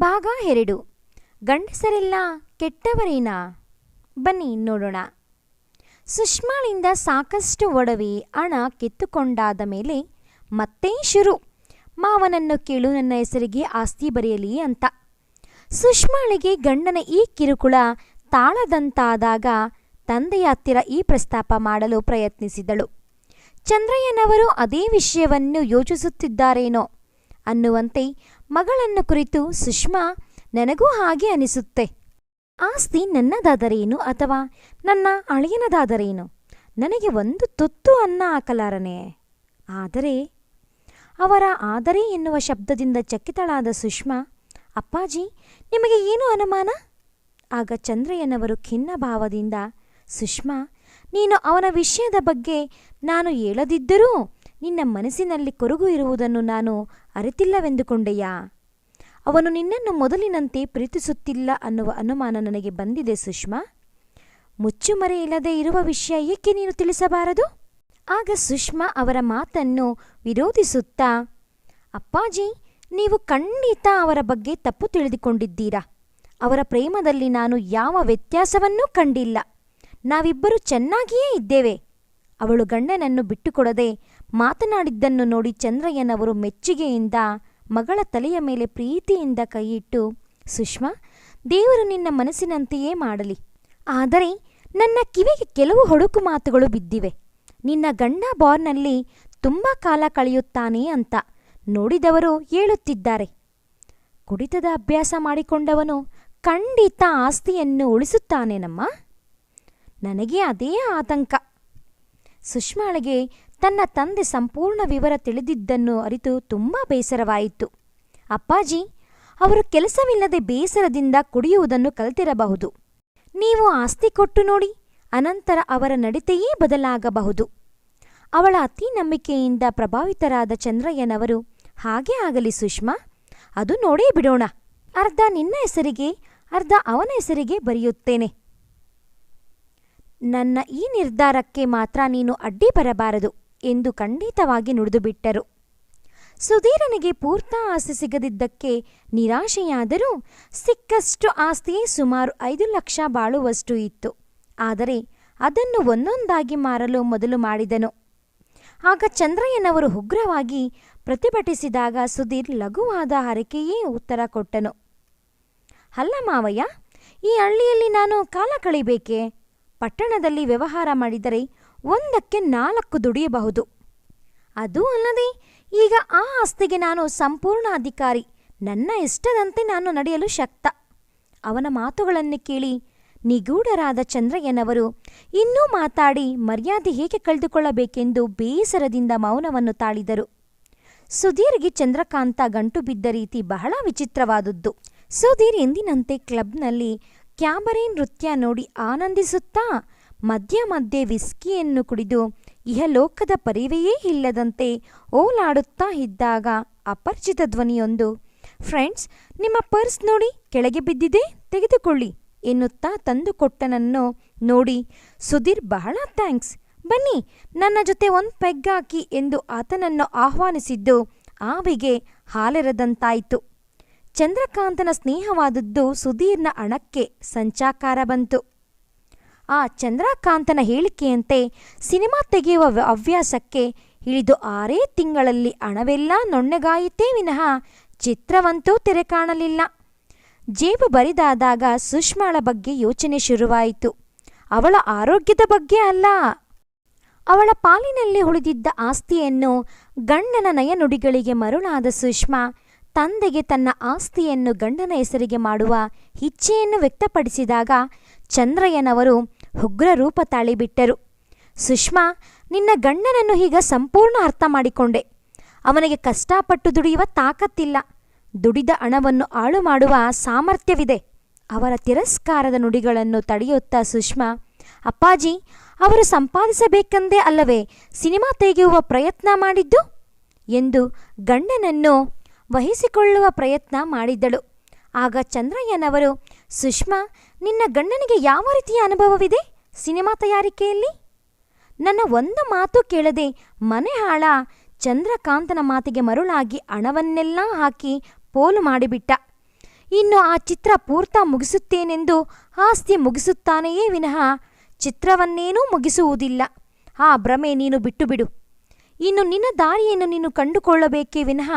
ಭಾಗ ಎರಡು. ಗಂಡಸರೆಲ್ಲ ಕೆಟ್ಟವರೇನಾ? ಬನ್ನಿ ನೋಡೋಣ. ಸುಷ್ಮಾಳಿಂದ ಸಾಕಷ್ಟು ಒಡವೆ ಹಣ ಕಿತ್ತುಕೊಂಡಾದ ಮೇಲೆ ಮತ್ತೆ ಶುರು. ಮಾವನನ್ನು ಕೇಳು ನನ್ನ ಹೆಸರಿಗೆ ಆಸ್ತಿ ಬರೆಯಲಿ ಅಂತ. ಸುಷ್ಮಾಳಿಗೆ ಗಂಡನ ಈ ಕಿರುಕುಳ ತಾಳದಂತಾದಾಗ ತಂದೆಯ ಹತ್ತಿರ ಈ ಪ್ರಸ್ತಾಪ ಮಾಡಲು ಪ್ರಯತ್ನಿಸಿದಳು. ಚಂದ್ರಯ್ಯನವರು ಅದೇ ವಿಷಯವನ್ನು ಯೋಚಿಸುತ್ತಿದ್ದಾರೇನೋ ಅನ್ನುವಂತೆ ಮಗಳನ್ನು ಕುರಿತು ಸುಷ್ಮಾ, ನನಗೂ ಹಾಗೆ ಅನಿಸುತ್ತೆ. ಆಸ್ತಿ ನನ್ನದಾದರೇನು ಅಥವಾ ನನ್ನ ಅಳಿಯನದಾದರೇನು? ನನಗೆ ಒಂದು ತುತ್ತು ಅನ್ನ ಹಾಕಲಾರನೆ. ಆದರೆ ಅವರ ಆದರೆ ಎನ್ನುವ ಶಬ್ದದಿಂದ ಚಕಿತಳಾದ ಸುಷ್ಮಾ, ಅಪ್ಪಾಜಿ, ನಿಮಗೆ ಏನು ಅನುಮಾನ? ಆಗ ಚಂದ್ರಯ್ಯನವರು ಖಿನ್ನ ಭಾವದಿಂದ, ಸುಷ್ಮಾ, ನೀನು ಅವನ ವಿಷಯದ ಬಗ್ಗೆ ನಾನು ಹೇಳದಿದ್ದರೂ ನಿನ್ನ ಮನಸ್ಸಿನಲ್ಲಿ ಕೊರಗು ಇರುವುದನ್ನು ನಾನು ಅರಿತಿಲ್ಲವೆಂದುಕೊಂಡೆಯಾ? ಅವನು ನಿನ್ನನ್ನು ಮೊದಲಿನಂತೆ ಪ್ರೀತಿಸುತ್ತಿಲ್ಲ ಅನ್ನುವ ಅನುಮಾನ ನನಗೆ ಬಂದಿದೆ ಸುಷ್ಮಾ. ಮುಚ್ಚುಮರೆ ಇಲ್ಲದೆ ಇರುವ ವಿಷಯ ಏಕೆ ನೀನು ತಿಳಿಸಬಾರದು? ಆಗ ಸುಷ್ಮಾ ಅವರ ಮಾತನ್ನು ವಿರೋಧಿಸುತ್ತಾ, ಅಪ್ಪಾಜಿ, ನೀವು ಖಂಡಿತ ಅವರ ಬಗ್ಗೆ ತಪ್ಪು ತಿಳಿದುಕೊಂಡಿದ್ದೀರಾ? ಅವರ ಪ್ರೇಮದಲ್ಲಿ ನಾನು ಯಾವ ವ್ಯತ್ಯಾಸವನ್ನೂ ಕಂಡಿಲ್ಲ. ನಾವಿಬ್ಬರು ಚೆನ್ನಾಗಿಯೇ ಇದ್ದೇವೆ. ಅವಳು ಗಂಡನನ್ನು ಬಿಟ್ಟುಕೊಡದೆ ಮಾತನಾಡಿದ್ದನ್ನು ನೋಡಿ ಚಂದ್ರಯ್ಯನವರು ಮೆಚ್ಚುಗೆಯಿಂದ ಮಗಳ ತಲೆಯ ಮೇಲೆ ಪ್ರೀತಿಯಿಂದ ಕೈಯಿಟ್ಟು, ಸುಷ್ಮಾ, ದೇವರು ನಿನ್ನ ಮನಸ್ಸಿನಂತೆಯೇ ಮಾಡಲಿ. ಆದರೆ ನನ್ನ ಕಿವಿಗೆ ಕೆಲವು ಹೊಡುಕು ಮಾತುಗಳು ಬಿದ್ದಿವೆ. ನಿನ್ನ ಗಂಡ ಬಾರ್ನಲ್ಲಿ ತುಂಬ ಕಾಲ ಕಳೆಯುತ್ತಾನೆ ಅಂತ ನೋಡಿದವರು ಹೇಳುತ್ತಿದ್ದಾರೆ. ಕುಡಿತದ ಅಭ್ಯಾಸ ಮಾಡಿಕೊಂಡವನು ಖಂಡಿತ ಆಸ್ತಿಯನ್ನು ಉಳಿಸುತ್ತಾನೇನಮ್ಮ? ನನಗೆ ಅದೇ ಆತಂಕ. ಸುಷ್ಮಾಳಿಗೆ ತನ್ನ ತಂದೆ ಸಂಪೂರ್ಣ ವಿವರ ತಿಳಿದಿದ್ದನ್ನು ಅರಿತು ತುಂಬ ಬೇಸರವಾಯಿತು. ಅಪ್ಪಾಜಿ, ಅವರು ಕೆಲಸವಿಲ್ಲದೆ ಬೇಸರದಿಂದ ಕುಡಿಯುವುದನ್ನು ಕಲಿತಿರಬಹುದು. ನೀವು ಆಸ್ತಿ ಕೊಟ್ಟು ನೋಡಿ, ಅನಂತರ ಅವರ ನಡತೆಯೇ ಬದಲಾಗಬಹುದು. ಅವಳ ಅತಿ ನಂಬಿಕೆಯಿಂದ ಪ್ರಭಾವಿತರಾದ ಚಂದ್ರಯ್ಯನವರು, ಹಾಗೇ ಆಗಲಿ ಸುಷ್ಮಾ, ಅದು ನೋಡೇ ಬಿಡೋಣ. ಅರ್ಧ ನಿನ್ನ ಹೆಸರಿಗೆ, ಅರ್ಧ ಅವನ ಹೆಸರಿಗೆ ಬರೆಯುತ್ತೇನೆ. ನನ್ನ ಈ ನಿರ್ಧಾರಕ್ಕೆ ಮಾತ್ರ ನೀನು ಅಡ್ಡಿ ಬರಬಾರದು. ಎಂದು ಖಂಡಿತವಾಗಿ ನುಡಿದುಬಿಟ್ಟರು. ಸುಧೀರನಿಗೆ ಪೂರ್ತ ಆಸ್ತಿ ಸಿಗದಿದ್ದಕ್ಕೆ ನಿರಾಶೆಯಾದರೂ ಸಿಕ್ಕಷ್ಟು ಆಸ್ತಿ ಸುಮಾರು ಐದು ಲಕ್ಷ ಬಾಳುವಷ್ಟು ಇತ್ತು. ಆದರೆ ಅದನ್ನು ಒಂದೊಂದಾಗಿ ಮಾರಲು ಮೊದಲು ಮಾಡಿದನು. ಆಗ ಚಂದ್ರಯ್ಯನವರು ಉಗ್ರವಾಗಿ ಪ್ರತಿಭಟಿಸಿದಾಗ ಸುಧೀರ್ ಲಘುವಾದ ಹರಕೆಯೇ ಉತ್ತರ ಕೊಟ್ಟನು. ಅಲ್ಲ ಮಾವಯ್ಯ, ಈ ಹಳ್ಳಿಯಲ್ಲಿ ನಾನು ಕಾಲ ಕಳಿಬೇಕೆ? ಪಟ್ಟಣದಲ್ಲಿ ವ್ಯವಹಾರ ಮಾಡಿದರೆ ಒಂದಕ್ಕೆ ನಾಲ್ಕು ದುಡಿಯಬಹುದು. ಅದೂ ಅಲ್ಲದೆ, ಈಗ ಆ ಆಸ್ತಿಗೆ ನಾನು ಸಂಪೂರ್ಣ ಅಧಿಕಾರಿ. ನನ್ನ ಇಷ್ಟದಂತೆ ನಾನು ನಡೆಯಲು ಶಕ್ತ. ಅವನ ಮಾತುಗಳನ್ನು ಕೇಳಿ ನಿಗೂಢರಾದ ಚಂದ್ರಯ್ಯನವರು ಇನ್ನೂ ಮಾತಾಡಿ ಮರ್ಯಾದೆ ಹೇಗೆ ಕಳೆದುಕೊಳ್ಳಬೇಕೆಂದು ಬೇಸರದಿಂದ ಮೌನವನ್ನು ತಾಳಿದರು. ಸುಧೀರ್ಗೆ ಚಂದ್ರಕಾಂತ ಗಂಟು ಬಿದ್ದ ರೀತಿ ಬಹಳ ವಿಚಿತ್ರವಾದದ್ದು. ಸುಧೀರ್ ಎಂದಿನಂತೆ ಕ್ಲಬ್ನಲ್ಲಿ ಕ್ಯಾಬರೆ ನೃತ್ಯ ನೋಡಿ ಆನಂದಿಸುತ್ತಾ ಮಧ್ಯ ಮಧ್ಯೆ ವಿಸ್ಕಿಯನ್ನು ಕುಡಿದು ಇಹಲೋಕದ ಪರಿವೆಯೇ ಇಲ್ಲದಂತೆ ಓಲಾಡುತ್ತಾ ಇದ್ದಾಗ ಅಪರಿಚಿತ ಧ್ವನಿಯೊಂದು, ಫ್ರೆಂಡ್ಸ್, ನಿಮ್ಮ ಪರ್ಸ್ ನೋಡಿ ಕೆಳಗೆ ಬಿದ್ದಿದೆ, ತೆಗೆದುಕೊಳ್ಳಿ ಎನ್ನುತ್ತಾ ತಂದುಕೊಟ್ಟನನ್ನು ನೋಡಿ ಸುಧೀರ್ ಬಹಳ ಥ್ಯಾಂಕ್ಸ್. ಬನ್ನಿ, ನನ್ನ ಜೊತೆ ಒಂದು ಪೆಗ್ ಹಾಕಿ ಎಂದು ಆತನನ್ನು ಆಹ್ವಾನಿಸಿದ್ದು ಆವಿಗೆ ಹಾಲೆರದಂತಾಯಿತು. ಚಂದ್ರಕಾಂತನ ಸ್ನೇಹವಾದದ್ದು ಸುಧೀರ್ನ ಅಣಕ್ಕೆ ಸಂಚಾಕಾರ ಬಂತು. ಆ ಚಂದ್ರಕಾಂತನ ಹೇಳಿಕೆಯಂತೆ ಸಿನಿಮಾ ತೆಗೆಯುವ ವ್ಯ- ಹವ್ಯಾಸಕ್ಕೆ ಇಳಿದು ಆರೇ ತಿಂಗಳಲ್ಲಿ ಹಣವೆಲ್ಲ ನೊಣ್ಣೆಗಾಯಿತೇ ವಿನಃ ಚಿತ್ರವಂತೂ ತೆರೆ ಕಾಣಲಿಲ್ಲ. ಜೇಬು ಬರಿದಾದಾಗ ಸುಷ್ಮಾಳ ಬಗ್ಗೆ ಯೋಚನೆ ಶುರುವಾಯಿತು. ಅವಳ ಆರೋಗ್ಯದ ಬಗ್ಗೆ ಅಲ್ಲ. ಅವಳ ಪಾಲಿನಲ್ಲಿ ಉಳಿದಿದ್ದ ಆಸ್ತಿಯನ್ನು ಗಂಡನ ನಯನುಡಿಗಳಿಗೆ ಮರುಳಾದ ಸುಷ್ಮಾ ತಂದೆಗೆ ತನ್ನ ಆಸ್ತಿಯನ್ನು ಗಂಡನ ಹೆಸರಿಗೆ ಮಾಡುವ ಇಚ್ಛೆಯನ್ನು ವ್ಯಕ್ತಪಡಿಸಿದಾಗ ಚಂದ್ರಯ್ಯನವರು ಉಗ್ರ ರೂಪ ತಾಳಿಬಿಟ್ಟರು. ಸುಷ್ಮಾ, ನಿನ್ನ ಗಂಡನನ್ನು ಈಗ ಸಂಪೂರ್ಣ ಅರ್ಥ ಮಾಡಿಕೊಂಡೆ. ಅವನಿಗೆ ಕಷ್ಟಪಟ್ಟು ದುಡಿಯುವ ತಾಕತ್ತಿಲ್ಲ. ದುಡಿದ ಹಣವನ್ನು ಆಳು ಮಾಡುವ ಸಾಮರ್ಥ್ಯವಿದೆ. ಅವರ ತಿರಸ್ಕಾರದ ನುಡಿಗಳನ್ನು ತಡೆಯುತ್ತಾ ಸುಷ್ಮಾ, ಅಪ್ಪಾಜಿ, ಅವರು ಸಂಪಾದಿಸಬೇಕೆಂದೇ ಅಲ್ಲವೇ ಸಿನಿಮಾ ತೆಗೆಯುವ ಪ್ರಯತ್ನ ಮಾಡಿದ್ದು? ಎಂದು ಗಂಡನನ್ನು ವಹಿಸಿಕೊಳ್ಳುವ ಪ್ರಯತ್ನ ಮಾಡಿದ್ದಳು. ಆಗ ಚಂದ್ರಯ್ಯನವರು, ಸುಷ್ಮಾ, ನಿನ್ನ ಗಂಡನಿಗೆ ಯಾವ ರೀತಿಯ ಅನುಭವವಿದೆ? ಸಿನಿಮಾ ತಯಾರಿಕೆಯಲ್ಲಿ? ನನ್ನ ಒಂದು ಮಾತು ಕೇಳದೆ ಮನೆ ಹಾಳ. ಚಂದ್ರಕಾಂತನ ಮಾತಿಗೆ ಮರುಳಾಗಿ ಹಣವನ್ನೆಲ್ಲ ಹಾಕಿ ಪೋಲು ಮಾಡಿಬಿಟ್ಟ. ಇನ್ನು ಆ ಚಿತ್ರ ಪೂರ್ತ ಮುಗಿಸುತ್ತೇನೆಂದು ಆಸ್ತಿ ಮುಗಿಸುತ್ತಾನೆಯೇ ವಿನಃ ಚಿತ್ರವನ್ನೇನೂ ಮುಗಿಸುವುದಿಲ್ಲ. ಆ ಭ್ರಮೆ ನೀನು ಬಿಟ್ಟುಬಿಡು ಇನ್ನು ನಿನ್ನ ದಾರಿಯನ್ನು ನೀನು ಕಂಡುಕೊಳ್ಳಬೇಕೇ ವಿನಃ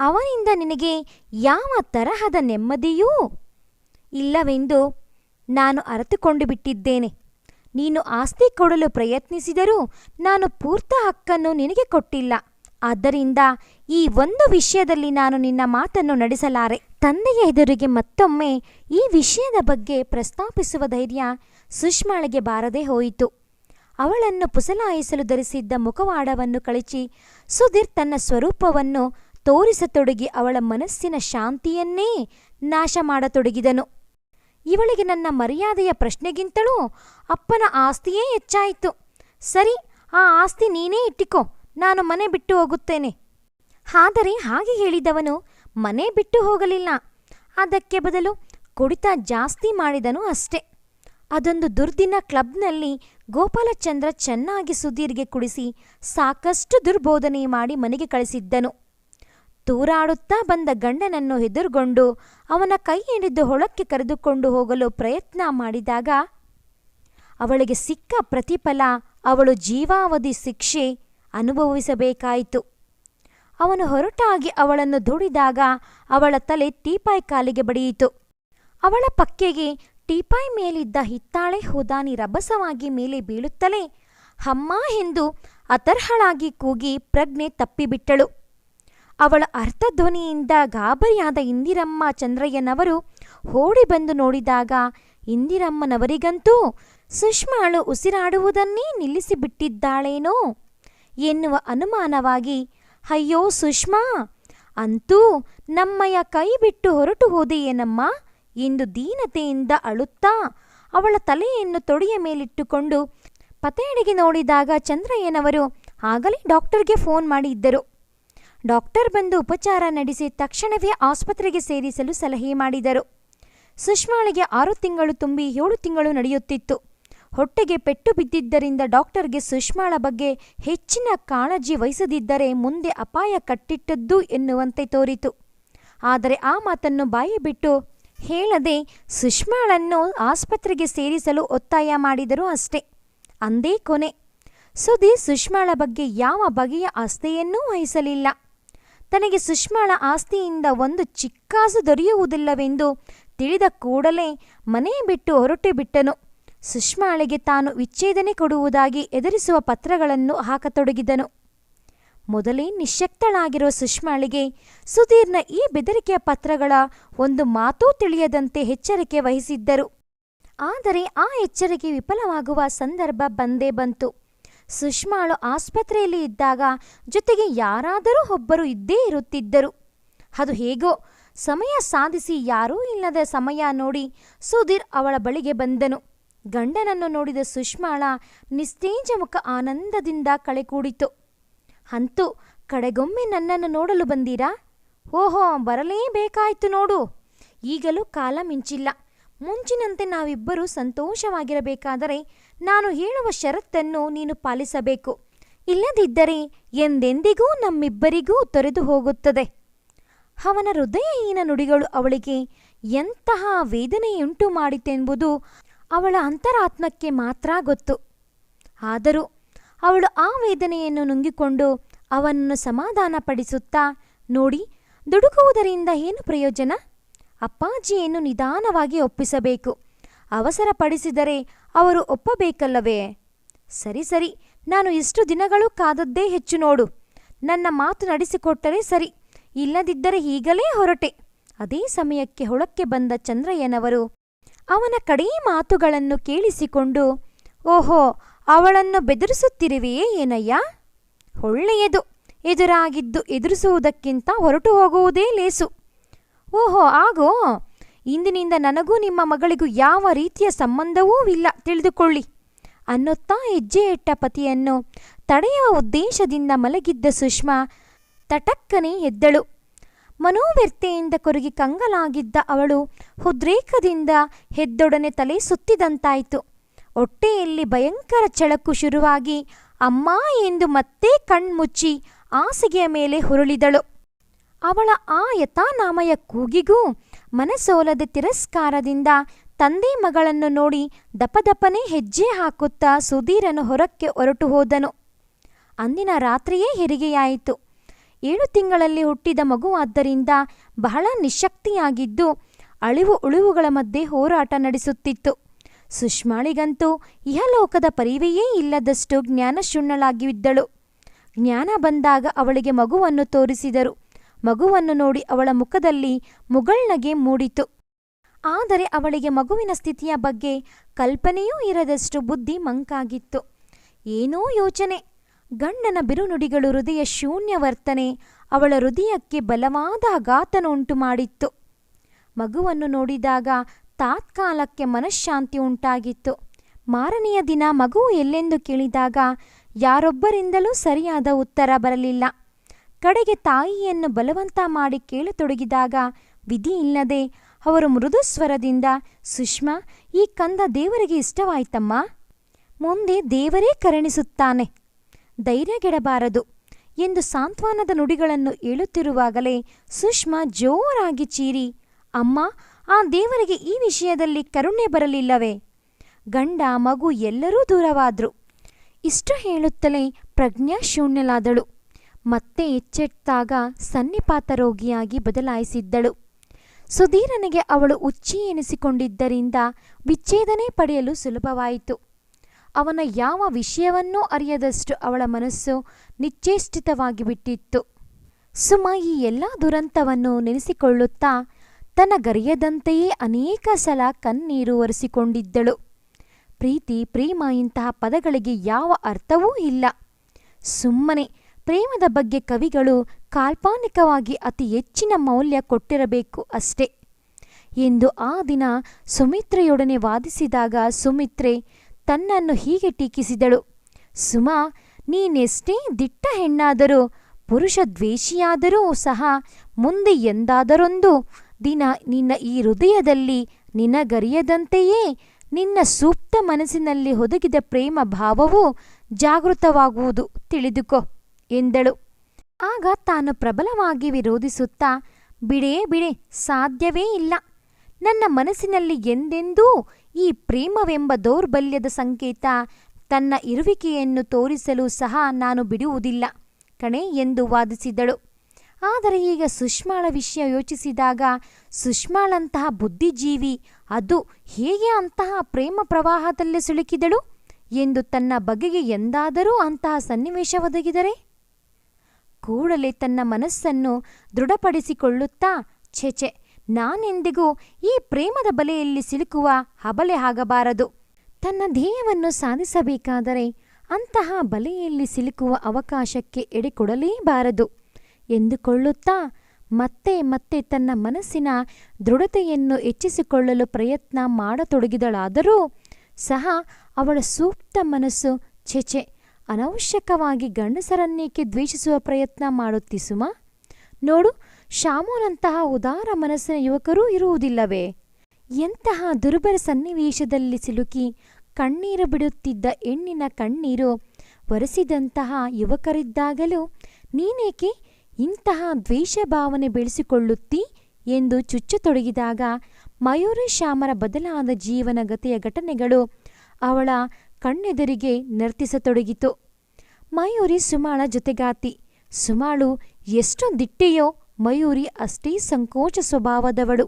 ಅವನಿಂದ ನಿನಗೆ ಯಾವ ತರಹದ ನೆಮ್ಮದಿಯೂ ಇಲ್ಲವೆಂದು ನಾನು ಅರಿತುಕೊಂಡು ಬಿಟ್ಟಿದ್ದೇನೆ. ನೀನು ಆಸ್ತಿ ಕೊಡಲು ಪ್ರಯತ್ನಿಸಿದರೂ ನಾನು ಪೂರ್ತ ಹಕ್ಕನ್ನು ನಿನಗೆ ಕೊಟ್ಟಿಲ್ಲ. ಆದ್ದರಿಂದ ಈ ಒಂದು ವಿಷಯದಲ್ಲಿ ನಾನು ನಿನ್ನ ಮಾತನ್ನು ನಡೆಸಲಾರೆ. ತಂದೆಯ ಎದುರಿಗೆ ಮತ್ತೊಮ್ಮೆ ಈ ವಿಷಯದ ಬಗ್ಗೆ ಪ್ರಸ್ತಾಪಿಸುವ ಧೈರ್ಯ ಸುಷ್ಮಾಳಿಗೆ ಬಾರದೇ ಹೋಯಿತು. ಅವಳನ್ನು ಪುಸಲಾಯಿಸಲು ಧರಿಸಿದ್ದ ಮುಖವಾಡವನ್ನು ಕಳಚಿ ಸುಧೀರ್ ತನ್ನ ಸ್ವರೂಪವನ್ನು ತೋರಿಸತೊಡಗಿ ಅವಳ ಮನಸ್ಸಿನ ಶಾಂತಿಯನ್ನೇ ನಾಶ ಮಾಡತೊಡಗಿದನು ಇವಳಿಗೆ ನನ್ನ ಮರ್ಯಾದೆಯ ಪ್ರಶ್ನೆಗಿಂತಲೂ ಅಪ್ಪನ ಆಸ್ತಿಯೇ ಹೆಚ್ಚಾಯಿತು. ಸರಿ, ಆ ಆಸ್ತಿ ನೀನೇ ಇಟ್ಟಿಕೋ, ನಾನು ಮನೆ ಬಿಟ್ಟು ಹೋಗುತ್ತೇನೆ. ಆದರೆ ಹಾಗೆ ಹೇಳಿದವನು ಮನೆ ಬಿಟ್ಟು ಹೋಗಲಿಲ್ಲ. ಅದಕ್ಕೆ ಬದಲು ಕುಡಿತ ಜಾಸ್ತಿ ಮಾಡಿದನು ಅಷ್ಟೆ. ಅದೊಂದು ದುರ್ದಿನ ಕ್ಲಬ್ನಲ್ಲಿ ಗೋಪಾಲಚಂದ್ರ ಚೆನ್ನಾಗಿ ಸುಧೀರ್ಗೆ ಕುಡಿಸಿ ಸಾಕಷ್ಟು ದುರ್ಬೋಧನೆ ಮಾಡಿ ಮನೆಗೆ ಕಳಿಸಿದ್ದನು. ತೂರಾಡುತ್ತಾ ಬಂದ ಗಂಡನನ್ನು ಹೆದರುಗೊಂಡು ಅವನ ಕೈ ಹಿಡಿದು ಹೊಳಕ್ಕೆ ಕರೆದುಕೊಂಡು ಹೋಗಲು ಪ್ರಯತ್ನ ಮಾಡಿದಾಗ ಅವಳಿಗೆ ಸಿಕ್ಕ ಪ್ರತಿಫಲ, ಅವಳು ಜೀವಾವಧಿ ಶಿಕ್ಷೆ ಅನುಭವಿಸಬೇಕಾಯಿತು. ಅವನು ಹೊರಟಾಗಿ ಅವಳನ್ನು ದುಡಿದಾಗ ಅವಳ ತಲೆ ಟೀಪಾಯ್ ಕಾಲಿಗೆ ಬಡಿಯಿತು. ಅವಳ ಪಕ್ಕೆಗೆ ಟೀಪಾಯ್ ಮೇಲಿದ್ದ ಹಿತ್ತಾಳೆ ಹುದಾನಿ ರಭಸವಾಗಿ ಮೇಲೆ ಬೀಳುತ್ತಲೇ ಹಮ್ಮ ಎಂದು ಅತರ್ಹಳಾಗಿ ಕೂಗಿ ಪ್ರಜ್ಞೆ ತಪ್ಪಿಬಿಟ್ಟಳು. ಅವಳ ಅರ್ಥಧ್ವನಿಯಿಂದ ಗಾಬರಿಯಾದ ಇಂದಿರಮ್ಮ ಚಂದ್ರಯ್ಯನವರು ಓಡಿ ಬಂದು ನೋಡಿದಾಗ ಇಂದಿರಮ್ಮನವರಿಗಂತೂ ಸುಷ್ಮಾಳು ಉಸಿರಾಡುವುದನ್ನೇ ನಿಲ್ಲಿಸಿಬಿಟ್ಟಿದ್ದಾಳೇನೋ ಎನ್ನುವ ಅನುಮಾನವಾಗಿ, ಅಯ್ಯೋ ಸುಷ್ಮಾ, ಅಂತೂ ನಮ್ಮಯ್ಯ ಕೈ ಬಿಟ್ಟು ಹೊರಟು ಹೋದೆಯೇನಮ್ಮ? ಎಂದು ದೀನತೆಯಿಂದ ಅಳುತ್ತಾ ಅವಳ ತಲೆಯನ್ನು ತೊಡೆಯ ಮೇಲಿಟ್ಟುಕೊಂಡು ಪತೇಡಿಗೆ ನೋಡಿದಾಗ ಚಂದ್ರಯ್ಯನವರು ಆಗಲೇ ಡಾಕ್ಟರ್ಗೆ ಫೋನ್ ಮಾಡಿದ್ದರು ಡಾಕ್ಟರ್ ಬಂದು ಉಪಚಾರ ನಡೆಸಿ ತಕ್ಷಣವೇ ಆಸ್ಪತ್ರೆಗೆ ಸೇರಿಸಲು ಸಲಹೆ ಮಾಡಿದರು. ಸುಷ್ಮಾಳಿಗೆ ಆರು ತಿಂಗಳು ತುಂಬಿ ಏಳು ತಿಂಗಳು ನಡೆಯುತ್ತಿತ್ತು. ಹೊಟ್ಟೆಗೆ ಪೆಟ್ಟು ಬಿದ್ದಿದ್ದರಿಂದ ಡಾಕ್ಟರ್ಗೆ ಸುಷ್ಮಾಳ ಬಗ್ಗೆ ಹೆಚ್ಚಿನ ಕಾಳಜಿ ವಹಿಸದಿದ್ದರೆ ಮುಂದೆ ಅಪಾಯ ಕಟ್ಟಿಟ್ಟದ್ದು ಎನ್ನುವಂತೆ ತೋರಿತು. ಆದರೆ ಆ ಮಾತನ್ನು ಬಾಯಿ ಬಿಟ್ಟು ಹೇಳದೆ ಸುಷ್ಮಾಳನ್ನು ಆಸ್ಪತ್ರೆಗೆ ಸೇರಿಸಲು ಒತ್ತಾಯ ಮಾಡಿದರು ಅಷ್ಟೇ. ಅಂದೇ ಕೊನೆ. ಸುದೀ ಸುಷ್ಮಾಳ ಬಗ್ಗೆ ಯಾವ ಬಗೆಯ ಆಸ್ತೆಯನ್ನೂ ವಹಿಸಲಿಲ್ಲ. ತನಗೆ ಸುಷ್ಮಾಳ ಆಸ್ತಿಯಿಂದ ಒಂದು ಚಿಕ್ಕಾಸು ದೊರೆಯುವುದಿಲ್ಲವೆಂದು ತಿಳಿದ ಕೂಡಲೇ ಮನೆ ಬಿಟ್ಟು ಹೊರಟು ಬಿಟ್ಟನು. ಸುಷ್ಮಾಳಿಗೆ ತಾನು ವಿಚ್ಛೇದನೆ ಕೊಡುವುದಾಗಿ ಎದುರಿಸುವ ಪತ್ರಗಳನ್ನು ಹಾಕತೊಡಗಿದನು. ಮೊದಲೇ ನಿಶ್ಯಕ್ತಳಾಗಿರೋ ಸುಷ್ಮಾಳಿಗೆ ಸುಧೀರ್ನ ಈ ಬೆದರಿಕೆಯ ಪತ್ರಗಳ ಒಂದು ಮಾತೂ ತಿಳಿಯದಂತೆ ಎಚ್ಚರಿಕೆ ವಹಿಸಿದ್ದರು. ಆದರೆ ಆ ಎಚ್ಚರಿಕೆ ವಿಫಲವಾಗುವ ಸಂದರ್ಭ ಬಂದೇ ಬಂತು. ಸುಷ್ಮಾಳು ಆಸ್ಪತ್ರೆಯಲ್ಲಿ ಇದ್ದಾಗ ಜೊತೆಗೆ ಯಾರಾದರೂ ಒಬ್ಬರು ಇದ್ದೇ ಇರುತ್ತಿದ್ದರು. ಅದು ಹೇಗೋ, ಸಮಯ ಸಾಧಿಸಿ ಯಾರೂ ಇಲ್ಲದ ಸಮಯ ನೋಡಿ ಸುಧೀರ್ ಅವಳ ಬಳಿಗೆ ಬಂದನು. ಗಂಡನನ್ನು ನೋಡಿದ ಸುಷ್ಮಾಳ ನಿಸ್ತೇಜ ಮುಖ ಆನಂದದಿಂದ ಕಳೆಕೂಡಿತು. ಅಂತೂ ಕಡೆಗೊಮ್ಮೆ ನನ್ನನ್ನು ನೋಡಲು ಬಂದೀರಾ? ಓಹೋ, ಬರಲೇಬೇಕಾಯಿತು ನೋಡು. ಈಗಲೂ ಕಾಲ ಮಿಂಚಿಲ್ಲ. ಮುಂಚಿನಂತೆ ನಾವಿಬ್ಬರೂ ಸಂತೋಷವಾಗಿರಬೇಕಾದರೆ ನಾನು ಹೇಳುವ ಷರತ್ತನ್ನು ನೀನು ಪಾಲಿಸಬೇಕು. ಇಲ್ಲದಿದ್ದರೆ ಎಂದೆಂದಿಗೂ ನಮ್ಮಿಬ್ಬರಿಗೂ ತೊರೆದು ಹೋಗುತ್ತದೆ. ಅವನ ಹೃದಯಹೀನ ನುಡಿಗಳು ಅವಳಿಗೆ ಎಂತಹ ವೇದನೆಯುಂಟು ಮಾಡಿತೆಂಬುದು ಅವಳ ಅಂತರಾತ್ಮಕ್ಕೆ ಮಾತ್ರ ಗೊತ್ತು. ಆದರೂ ಅವಳು ಆ ವೇದನೆಯನ್ನು ನುಂಗಿಕೊಂಡು ಅವನನ್ನು ಸಮಾಧಾನಪಡಿಸುತ್ತಾ, ನೋಡಿ, ದುಡುಕುವುದರಿಂದ ಏನು ಪ್ರಯೋಜನ? ಅಪ್ಪಾಜಿಯನ್ನು ನಿಧಾನವಾಗಿ ಒಪ್ಪಿಸಬೇಕು. ಅವಸರಪಡಿಸಿದರೆ ಅವರು ಒಪ್ಪಬೇಕಲ್ಲವೇ? ಸರಿ ಸರಿ. ನಾನು ಇಷ್ಟು ದಿನಗಳು ಕಾದದ್ದೇ ಹೆಚ್ಚು ನೋಡು. ನನ್ನ ಮಾತು ನಡೆಸಿಕೊಟ್ಟರೆ ಸರಿ. ಇಲ್ಲದಿದ್ದರೆ ಈಗಲೇ ಹೊರಟೆ. ಅದೇ ಸಮಯಕ್ಕೆ ಹೊಳಕ್ಕೆ ಬಂದ ಚಂದ್ರಯ್ಯನವರು ಅವನ ಕಡೇ ಮಾತುಗಳನ್ನು ಕೇಳಿಸಿಕೊಂಡು, ಓಹೋ, ಅವಳನ್ನು ಬೆದರಿಸುತ್ತಿರುವೆಯೇ ಏನಯ್ಯ? ಒಳ್ಳೆಯದು. ಎದುರಾಗಿದ್ದು ಎದುರಿಸುವುದಕ್ಕಿಂತ ಹೊರಟು ಹೋಗುವುದೇ ಲೇಸು. ಓಹೋ, ಆಗೋ. ಇಂದಿನಿಂದ ನನಗೂ ನಿಮ್ಮ ಮಗಳಿಗೂ ಯಾವ ರೀತಿಯ ಸಂಬಂಧವೂ ಇಲ್ಲ. ತಿಳಿದುಕೊಳ್ಳಿ. ಅನ್ನುತ್ತಾ ಹೆಜ್ಜೆ ಇಟ್ಟ ಪತಿಯನ್ನು ತಡೆಯುವ ಉದ್ದೇಶದಿಂದ ಮಲಗಿದ್ದ ಸುಷ್ಮಾ ತಟಕ್ಕನೆ ಎದ್ದಳು. ಮನೋವ್ಯರ್ಥೆಯಿಂದ ಕೊರಗಿ ಕಂಗಲಾಗಿದ್ದ ಅವಳು ಉದ್ರೇಕದಿಂದ ಹೆದ್ದೊಡನೆ ತಲೆ ಸುತ್ತಿದಂತಾಯಿತು. ಹೊಟ್ಟೆಯಲ್ಲಿ ಭಯಂಕರ ಚಳಕು ಶುರುವಾಗಿ ಅಮ್ಮ ಎಂದು ಮತ್ತೆ ಕಣ್ಮುಚ್ಚಿ ಹಾಸಿಗೆಯ ಮೇಲೆ ಹುರುಳಿದಳು. ಅವಳ ಆ ಯಥಾನಾಮಯ ಕೂಗಿಗೂ ಮನಸೋಲದ ತಿರಸ್ಕಾರದಿಂದ ತಂದೆ ಮಗಳನ್ನು ನೋಡಿ ದಪದಪನೆ ಹೆಜ್ಜೆ ಹಾಕುತ್ತಾ ಸುಧೀರನು ಹೊರಕ್ಕೆ ಹೊರಟು ಹೋದನು. ಅಂದಿನ ರಾತ್ರಿಯೇ ಹೆರಿಗೆಯಾಯಿತು. ಏಳು ತಿಂಗಳಲ್ಲಿ ಹುಟ್ಟಿದ ಮಗುವಾದ್ದರಿಂದ ಬಹಳ ನಿಶಕ್ತಿಯಾಗಿದ್ದು ಅಳಿವು ಉಳಿವುಗಳ ಮಧ್ಯೆ ಹೋರಾಟ ನಡೆಸುತ್ತಿತ್ತು. ಸುಷ್ಮಾಳಿಗಂತೂ ಇಹಲೋಕದ ಪರಿವೆಯೇ ಇಲ್ಲದಷ್ಟು ಜ್ಞಾನಶೂನ್ಯಳಾಗಿದ್ದಳು. ಜ್ಞಾನ ಬಂದಾಗ ಅವಳಿಗೆ ಮಗುವನ್ನು ತೋರಿಸಿದರು. ಮಗುವನ್ನು ನೋಡಿ ಅವಳ ಮುಖದಲ್ಲಿ ಮುಗಳ್ನಗೆ ಮೂಡಿತು. ಆದರೆ ಅವಳಿಗೆ ಮಗುವಿನ ಸ್ಥಿತಿಯ ಬಗ್ಗೆ ಕಲ್ಪನೆಯೂ ಇರದಷ್ಟು ಬುದ್ಧಿ ಮಂಕಾಗಿತ್ತು. ಏನೋ ಯೋಚನೆ. ಗಂಡನ ಬಿರುನುಡಿಗಳು ಹೃದಯ ಶೂನ್ಯ ವರ್ತನೆ ಅವಳ ಹೃದಯಕ್ಕೆ ಬಲವಾದ ಆಘಾತನುಂಟು ಮಾಡಿತ್ತು. ಮಗುವನ್ನು ನೋಡಿದಾಗ ತಾತ್ಕಾಲಕ್ಕೆ ಮನಃಶಾಂತಿ ಉಂಟಾಗಿತ್ತು. ಮಾರನೆಯ ದಿನ ಮಗು ಎಲ್ಲೆಂದು ಕೇಳಿದಾಗ ಯಾರೊಬ್ಬರಿಂದಲೂ ಸರಿಯಾದ ಉತ್ತರ ಬರಲಿಲ್ಲ. ಕಡೆಗೆ ತಾಯಿಯನ್ನು ಬಲವಂತ ಮಾಡಿ ಕೇಳತೊಡಗಿದಾಗ, ವಿಧಿ ಇಲ್ಲದೆ ಅವರು ಮೃದು ಸ್ವರದಿಂದ, ಸುಷ್ಮಾ, ಈ ಕಂದ ದೇವರಿಗೆ ಇಷ್ಟವಾಯ್ತಮ್ಮ. ಮುಂದೆ ದೇವರೇ ಕರುಣಿಸುತ್ತಾನೆ. ಧೈರ್ಯಗೆಡಬಾರದು ಎಂದು ಸಾಂತ್ವನದ ನುಡಿಗಳನ್ನು ಹೇಳುತ್ತಿರುವಾಗಲೇ ಸುಷ್ಮಾ ಜೋರಾಗಿ ಚೀರಿ, ಅಮ್ಮ, ಆ ದೇವರಿಗೆ ಈ ವಿಷಯದಲ್ಲಿ ಕರುಣೆ ಬರಲಿಲ್ಲವೇ. ಗಂಡ, ಮಗು ಎಲ್ಲರೂ ದೂರವಾದ್ರು. ಇಷ್ಟು ಹೇಳುತ್ತಲೇ ಪ್ರಜ್ಞಾಶೂನ್ಯಲಾದಳು ಮತ್ತೆ ಎಚ್ಚೆತ್ತಾಗ ಸನ್ನಿಪಾತ ರೋಗಿಯಾಗಿ ಬದಲಾಯಿಸಿದ್ದಳು. ಸುಧೀರನಿಗೆ ಅವಳು ಉಚ್ಚಿ ಎನಿಸಿಕೊಂಡಿದ್ದರಿಂದ ವಿಚ್ಛೇದನೆ ಪಡೆಯಲು ಸುಲಭವಾಯಿತು. ಅವನ ಯಾವ ವಿಷಯವನ್ನೂ ಅರಿಯದಷ್ಟು ಅವಳ ಮನಸ್ಸು ನಿಶ್ಚೇಷ್ಟಿತವಾಗಿ ಬಿಟ್ಟಿತ್ತು. ಸುಮ ಈ ಎಲ್ಲ ದುರಂತವನ್ನು ನೆನೆಸಿಕೊಳ್ಳುತ್ತಾ ತನ್ನ ಗರಿಯದಂತೆಯೇ ಅನೇಕ ಸಲ ಕಣ್ಣೀರು ಒರೆಸಿಕೊಂಡಿದ್ದಳು. ಪ್ರೀತಿ, ಪ್ರೇಮ ಇಂತಹ ಪದಗಳಿಗೆ ಯಾವ ಅರ್ಥವೂ ಇಲ್ಲ. ಸುಮ್ಮನೆ ಪ್ರೇಮದ ಬಗ್ಗೆ ಕವಿಗಳು ಕಾಲ್ಪನಿಕವಾಗಿ ಅತಿ ಹೆಚ್ಚಿನ ಮೌಲ್ಯ ಕೊಟ್ಟಿರಬೇಕು ಅಷ್ಟೇ. ಎಂದು ಆ ದಿನ ಸುಮಿತ್ರೆಯೊಡನೆ ವಾದಿಸಿದಾಗ ಸುಮಿತ್ರೆ ತನ್ನನ್ನು ಹೀಗೆ ಟೀಕಿಸಿದಳು. ಸುಮಾ, ನೀನೆಷ್ಟೇ ದಿಟ್ಟ ಹೆಣ್ಣಾದರೂ, ಪುರುಷ ದ್ವೇಷಿಯಾದರೂ ಸಹ ಮುಂದೆ ಎಂದಾದರೊಂದು, ದಿನ ನಿನ್ನ ಈ ಹೃದಯದಲ್ಲಿ ನಿನಗರಿಯದಂತೆಯೇ ನಿನ್ನ ಸೂಕ್ತ ಮನಸ್ಸಿನಲ್ಲಿ ಒದಗಿದ ಪ್ರೇಮ ಭಾವವು ಜಾಗೃತವಾಗುವುದು ತಿಳಿದುಕೋ. ಎಂದಳು. ಆಗ ತಾನು ಪ್ರಬಲವಾಗಿ ವಿರೋಧಿಸುತ್ತಾ, ಬಿಡೇ, ಬಿಡೆ, ಸಾಧ್ಯವೇ ಇಲ್ಲ. ನನ್ನ ಮನಸ್ಸಿನಲ್ಲಿ ಎಂದೆಂದೂ ಈ ಪ್ರೇಮವೆಂಬ ದೌರ್ಬಲ್ಯದ ಸಂಕೇತ ತನ್ನ ಇರುವಿಕೆಯನ್ನು ತೋರಿಸಲು ಸಹ ನಾನು ಬಿಡುವುದಿಲ್ಲ, ಕಣೆ, ಎಂದು ವಾದಿಸಿದಳು. ಆದರೆ ಈಗ ಸುಷ್ಮಾಳ ವಿಷಯ ಯೋಚಿಸಿದಾಗ, ಸುಷ್ಮಾಳಂತಹ ಬುದ್ಧಿಜೀವಿ ಅದು ಹೇಗೆ ಅಂತಹ ಪ್ರೇಮ ಪ್ರವಾಹದಲ್ಲಿ ಸಿಲುಕಿದಳು? ಎಂದು ತನ್ನ ಬಗೆಗೆ ಎಂದಾದರೂ ಅಂತಹ ಸನ್ನಿವೇಶ ಒದಗಿದರೆ? ಕೂಡಲೇ ತನ್ನ ಮನಸ್ಸನ್ನು ದೃಢಪಡಿಸಿಕೊಳ್ಳುತ್ತಾ ಛೆಛೆ ನಾನೆಂದಿಗೂ ಈ ಪ್ರೇಮದ ಬಲೆಯಲ್ಲಿ ಸಿಲುಕುವ ಹಬಲೆ ಆಗಬಾರದು. ತನ್ನ ಧ್ಯೇಯವನ್ನು ಸಾಧಿಸಬೇಕಾದರೆ ಅಂತಹ ಬಲೆಯಲ್ಲಿ ಸಿಲುಕುವ ಅವಕಾಶಕ್ಕೆ ಎಡೆಕೊಡಲೇಬಾರದು. ಎಂದುಕೊಳ್ಳುತ್ತಾ, ಮತ್ತೆ ಮತ್ತೆ ತನ್ನ ಮನಸ್ಸಿನ ದೃಢತೆಯನ್ನು ಹೆಚ್ಚಿಸಿಕೊಳ್ಳಲು ಪ್ರಯತ್ನ ಮಾಡತೊಡಗಿದಳಾದರೂ ಸಹ ಅವಳ ಸೂಕ್ತ ಮನಸ್ಸು ಛೆಛೆ ಅನವಶ್ಯಕವಾಗಿ ಗಂಡಸರನ್ನೇಕೆ ದ್ವೇಷಿಸುವ ಪ್ರಯತ್ನ ಮಾಡುತ್ತಿ ಸುಮ? ನೋಡು, ಶಾಮುನಂತಹ ಉದಾರ ಮನಸ್ಸಿನ ಯುವಕರೂ ಇರುವುದಿಲ್ಲವೇ? ಎಂತಹ ದುರ್ಬಲ ಸನ್ನಿವೇಶದಲ್ಲಿ ಸಿಲುಕಿ ಕಣ್ಣೀರು ಬಿಡುತ್ತಿದ್ದ ಹೆಣ್ಣಿನ ಕಣ್ಣೀರು ಒರೆಸಿದಂತಹ ಯುವಕರಿದ್ದಾಗಲೂ ನೀನೇಕೆ ಇಂತಹ ದ್ವೇಷ ಭಾವನೆ ಬೆಳೆಸಿಕೊಳ್ಳುತ್ತಿ ಎಂದು ಚುಚ್ಚತೊಡಗಿದಾಗ ಮಯೂರಿ ಶ್ಯಾಮರ ಬದಲಾದ ಜೀವನಗತಿಯ ಘಟನೆಗಳು ಅವಳ ಕಣ್ಣೆದುರಿಗೆ ನರ್ತಿಸತೊಡಗಿತು. ಮಯೂರಿ ಸುಮಾಳ ಜೊತೆಗಾತಿ. ಸುಮಾಳು ಎಷ್ಟು ದಿಟ್ಟೆಯೋ ಮಯೂರಿ ಅಷ್ಟೇ ಸಂಕೋಚ ಸ್ವಭಾವದವಳು.